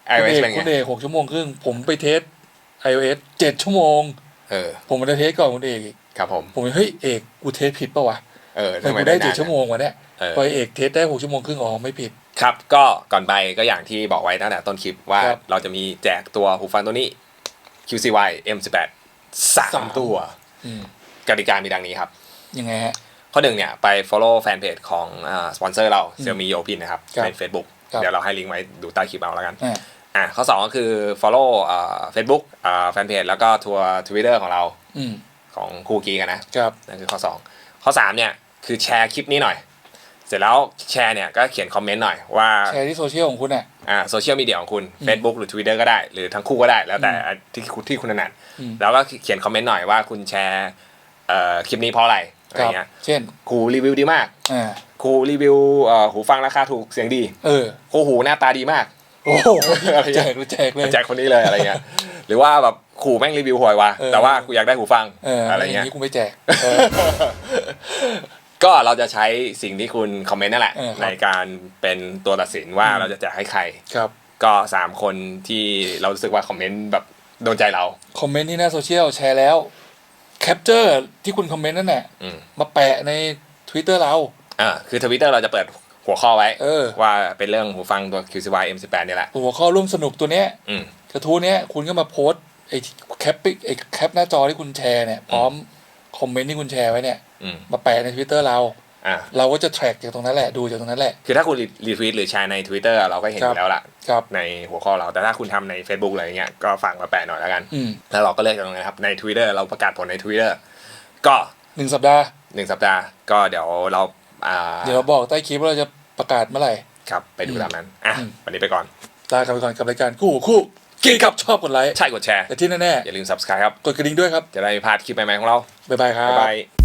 [SPEAKER 1] ไอ
[SPEAKER 2] คุณ
[SPEAKER 1] เอ
[SPEAKER 2] เอก
[SPEAKER 1] เป็นไง
[SPEAKER 2] คุณเอกหกชั่วโมงครึ่งผมไปเทส iOS เจ็ดชั่วโมง
[SPEAKER 1] เออ
[SPEAKER 2] ผมมาได้เทสก่อนคุณเอกอีก
[SPEAKER 1] ครับผม
[SPEAKER 2] ผมเฮ้ยเอกกูเทสผิดปะวะ
[SPEAKER 1] เออ
[SPEAKER 2] ทำไม
[SPEAKER 1] ทำไม
[SPEAKER 2] กูได้
[SPEAKER 1] ได้
[SPEAKER 2] เจ็ด
[SPEAKER 1] นาน
[SPEAKER 2] ชั่วโมงวะเนี่ย
[SPEAKER 1] เออ
[SPEAKER 2] พอเอกเทสได้หกชั่วโมงครึ่งอ๋อไม่ผิด
[SPEAKER 1] ครับ ก็ก่อนไปก็อย่างที่บอกไว้ตั้งแต่ต้นคลิปว่า
[SPEAKER 2] ครับ
[SPEAKER 1] เราจะมีแจกตัวหูฟังตัวนี้ QCY M18 สา
[SPEAKER 2] สามม
[SPEAKER 1] ตัว
[SPEAKER 2] อืม
[SPEAKER 1] กติกามีดังนี้ครับ
[SPEAKER 2] ยังไงฮะ
[SPEAKER 1] ข้อหนึ่งเนี่ยไป follow แฟนเพจของสปอนเซอร์เรา
[SPEAKER 2] อืม
[SPEAKER 1] Xiaomi Yo Pin นะครับ
[SPEAKER 2] ครับ
[SPEAKER 1] ใน Facebook
[SPEAKER 2] ครับ
[SPEAKER 1] เดี๋ยวเราให้ลิงก์ไว้ดูใต้คลิปเอาแล้วกัน
[SPEAKER 2] อ่า
[SPEAKER 1] อะข้อ2ก็คือ follow เฟซบุ๊กแฟนเพจแล้วก็ทัวร์ทวิตเตอร์ของเรา
[SPEAKER 2] อืม
[SPEAKER 1] ของคู่กีกันนะ
[SPEAKER 2] ครับ
[SPEAKER 1] นั่นคือข้อ2ข้อ3เนี่ยคือแชร์คลิปนี้หน่อย เสร็จแล้วแชร์เนี่ยก็เขียนคอมเมนต์หน่อยว่า
[SPEAKER 2] แชร์ที่โซเชียลของคุณอะ
[SPEAKER 1] อ่าโซเชียลมีเดียของคุณ
[SPEAKER 2] อืม
[SPEAKER 1] Facebook หรือ Twitter ก็ได้ หรือทั้งคู่ก็ได้ แล้วแต่ที่คุณที่คุณถนัด
[SPEAKER 2] อืม
[SPEAKER 1] แล้วก็เขียนคอมเมนต์หน่อยว่าคุณแชร์เอ่อคลิปนี้เพราะอะไรอะไร
[SPEAKER 2] ครับ
[SPEAKER 1] เงี้ย
[SPEAKER 2] เช่น
[SPEAKER 1] ครูรีวิวดีมาก
[SPEAKER 2] อ่า
[SPEAKER 1] ครูรีวิวเอ่อหูฟังราคาถูกเสียงดี
[SPEAKER 2] เออ
[SPEAKER 1] ครูหูหน้าตาดีมาก
[SPEAKER 2] โอ้โห
[SPEAKER 1] อะไร
[SPEAKER 2] แจ
[SPEAKER 1] เงี้ย
[SPEAKER 2] กเลยแจกเลย
[SPEAKER 1] แจกคนนี้เลยอะไรเงี้ยหรือว่าแบบครูแม่งรีวิวห่วยว่ะ
[SPEAKER 2] เออ
[SPEAKER 1] แต่ว่ากูอยากได้หูฟัง
[SPEAKER 2] เออ
[SPEAKER 1] อะ
[SPEAKER 2] อะไรไร
[SPEAKER 1] เงี้ย
[SPEAKER 2] นี้กูไม่แจกเออ
[SPEAKER 1] ก็เราจะใช้สิ่งที่คุณคอมเมนต์นั่นแหละ
[SPEAKER 2] เออครับ
[SPEAKER 1] ในการเป็นตัวตัดสินว่า
[SPEAKER 2] อืม
[SPEAKER 1] เราจะแจกให้ใคร
[SPEAKER 2] ครับ
[SPEAKER 1] ก็สามคนที่เรารู้สึกว่าคอมเมนต์แบบโดนใจเรา
[SPEAKER 2] คอมเมนต์ที่หน้าโซเชียลแชร์แล้วแคปเจอร์ที่คุณคอมเมนต์นั่นแหละ
[SPEAKER 1] อืม
[SPEAKER 2] มาแปะใน Twitter เรา
[SPEAKER 1] อ่าคือทวิตเตอร์เราจะเปิด หัวข้อไว้
[SPEAKER 2] เออ
[SPEAKER 1] ว่าเป็นเรื่องหูฟังตัว QCY M18 เนี่ยแหละ
[SPEAKER 2] หัวข้อร่วมสนุกตัวเนี้ย
[SPEAKER 1] อืม
[SPEAKER 2] กระทู้เนี้ยคุณก็มาโพสต์ไอ้แคปปิไอ้แคปหน้าจอที่คุณแชร์เนี่ยพร้อมคอมเมนต์ที่คุณแชร์ไว้เนี่ย
[SPEAKER 1] อืม
[SPEAKER 2] มาแปะใน Twitter เรา
[SPEAKER 1] อ่า
[SPEAKER 2] เราก็จะแทร็กจากตรงนั้นแหละดูจากตรงนั้นแหละ
[SPEAKER 1] คือถ้าคุณรีทวีตหรือแชร์ใน Twitter เราก็เห็นอ
[SPEAKER 2] ครับ
[SPEAKER 1] ยู่แล้วล่ะ
[SPEAKER 2] ครับ
[SPEAKER 1] ในหัวข้อเราแต่ถ้าคุณทำใน Facebook อะไรเงี้ยก็ฝากมาแปะหน่อยแล้วกัน
[SPEAKER 2] อืม
[SPEAKER 1] แล้วเราก็เลือกจากตรงนั้นครับ ใน Twitter เราประกาศผลใน Twitter ก็
[SPEAKER 2] หนึ่งสัปดาห์
[SPEAKER 1] หนึ่งสัปดาห์ ก็เดี๋ยวเราอ่า
[SPEAKER 2] เดี๋ยวเราบอกใต้คลิปว่าเราจะประกาศเมื่อไหร่
[SPEAKER 1] ครับ ไปดูตามนั้น อะ
[SPEAKER 2] อืม
[SPEAKER 1] วันนี้ไปก่อน
[SPEAKER 2] ลากันไปก่อนกับรายการคู่หูคู่กินครับชอบกดไลค์
[SPEAKER 1] ใช่กดแชร์
[SPEAKER 2] แต่ที่แน่
[SPEAKER 1] อย่าลืม subscribe ครับ
[SPEAKER 2] ๆกดกระดิ่งด้วยครับ
[SPEAKER 1] จะได้ไม่พลาดคลิปใหม่ๆของเรา
[SPEAKER 2] บ๊ายบายครับ
[SPEAKER 1] บ๊ายบาย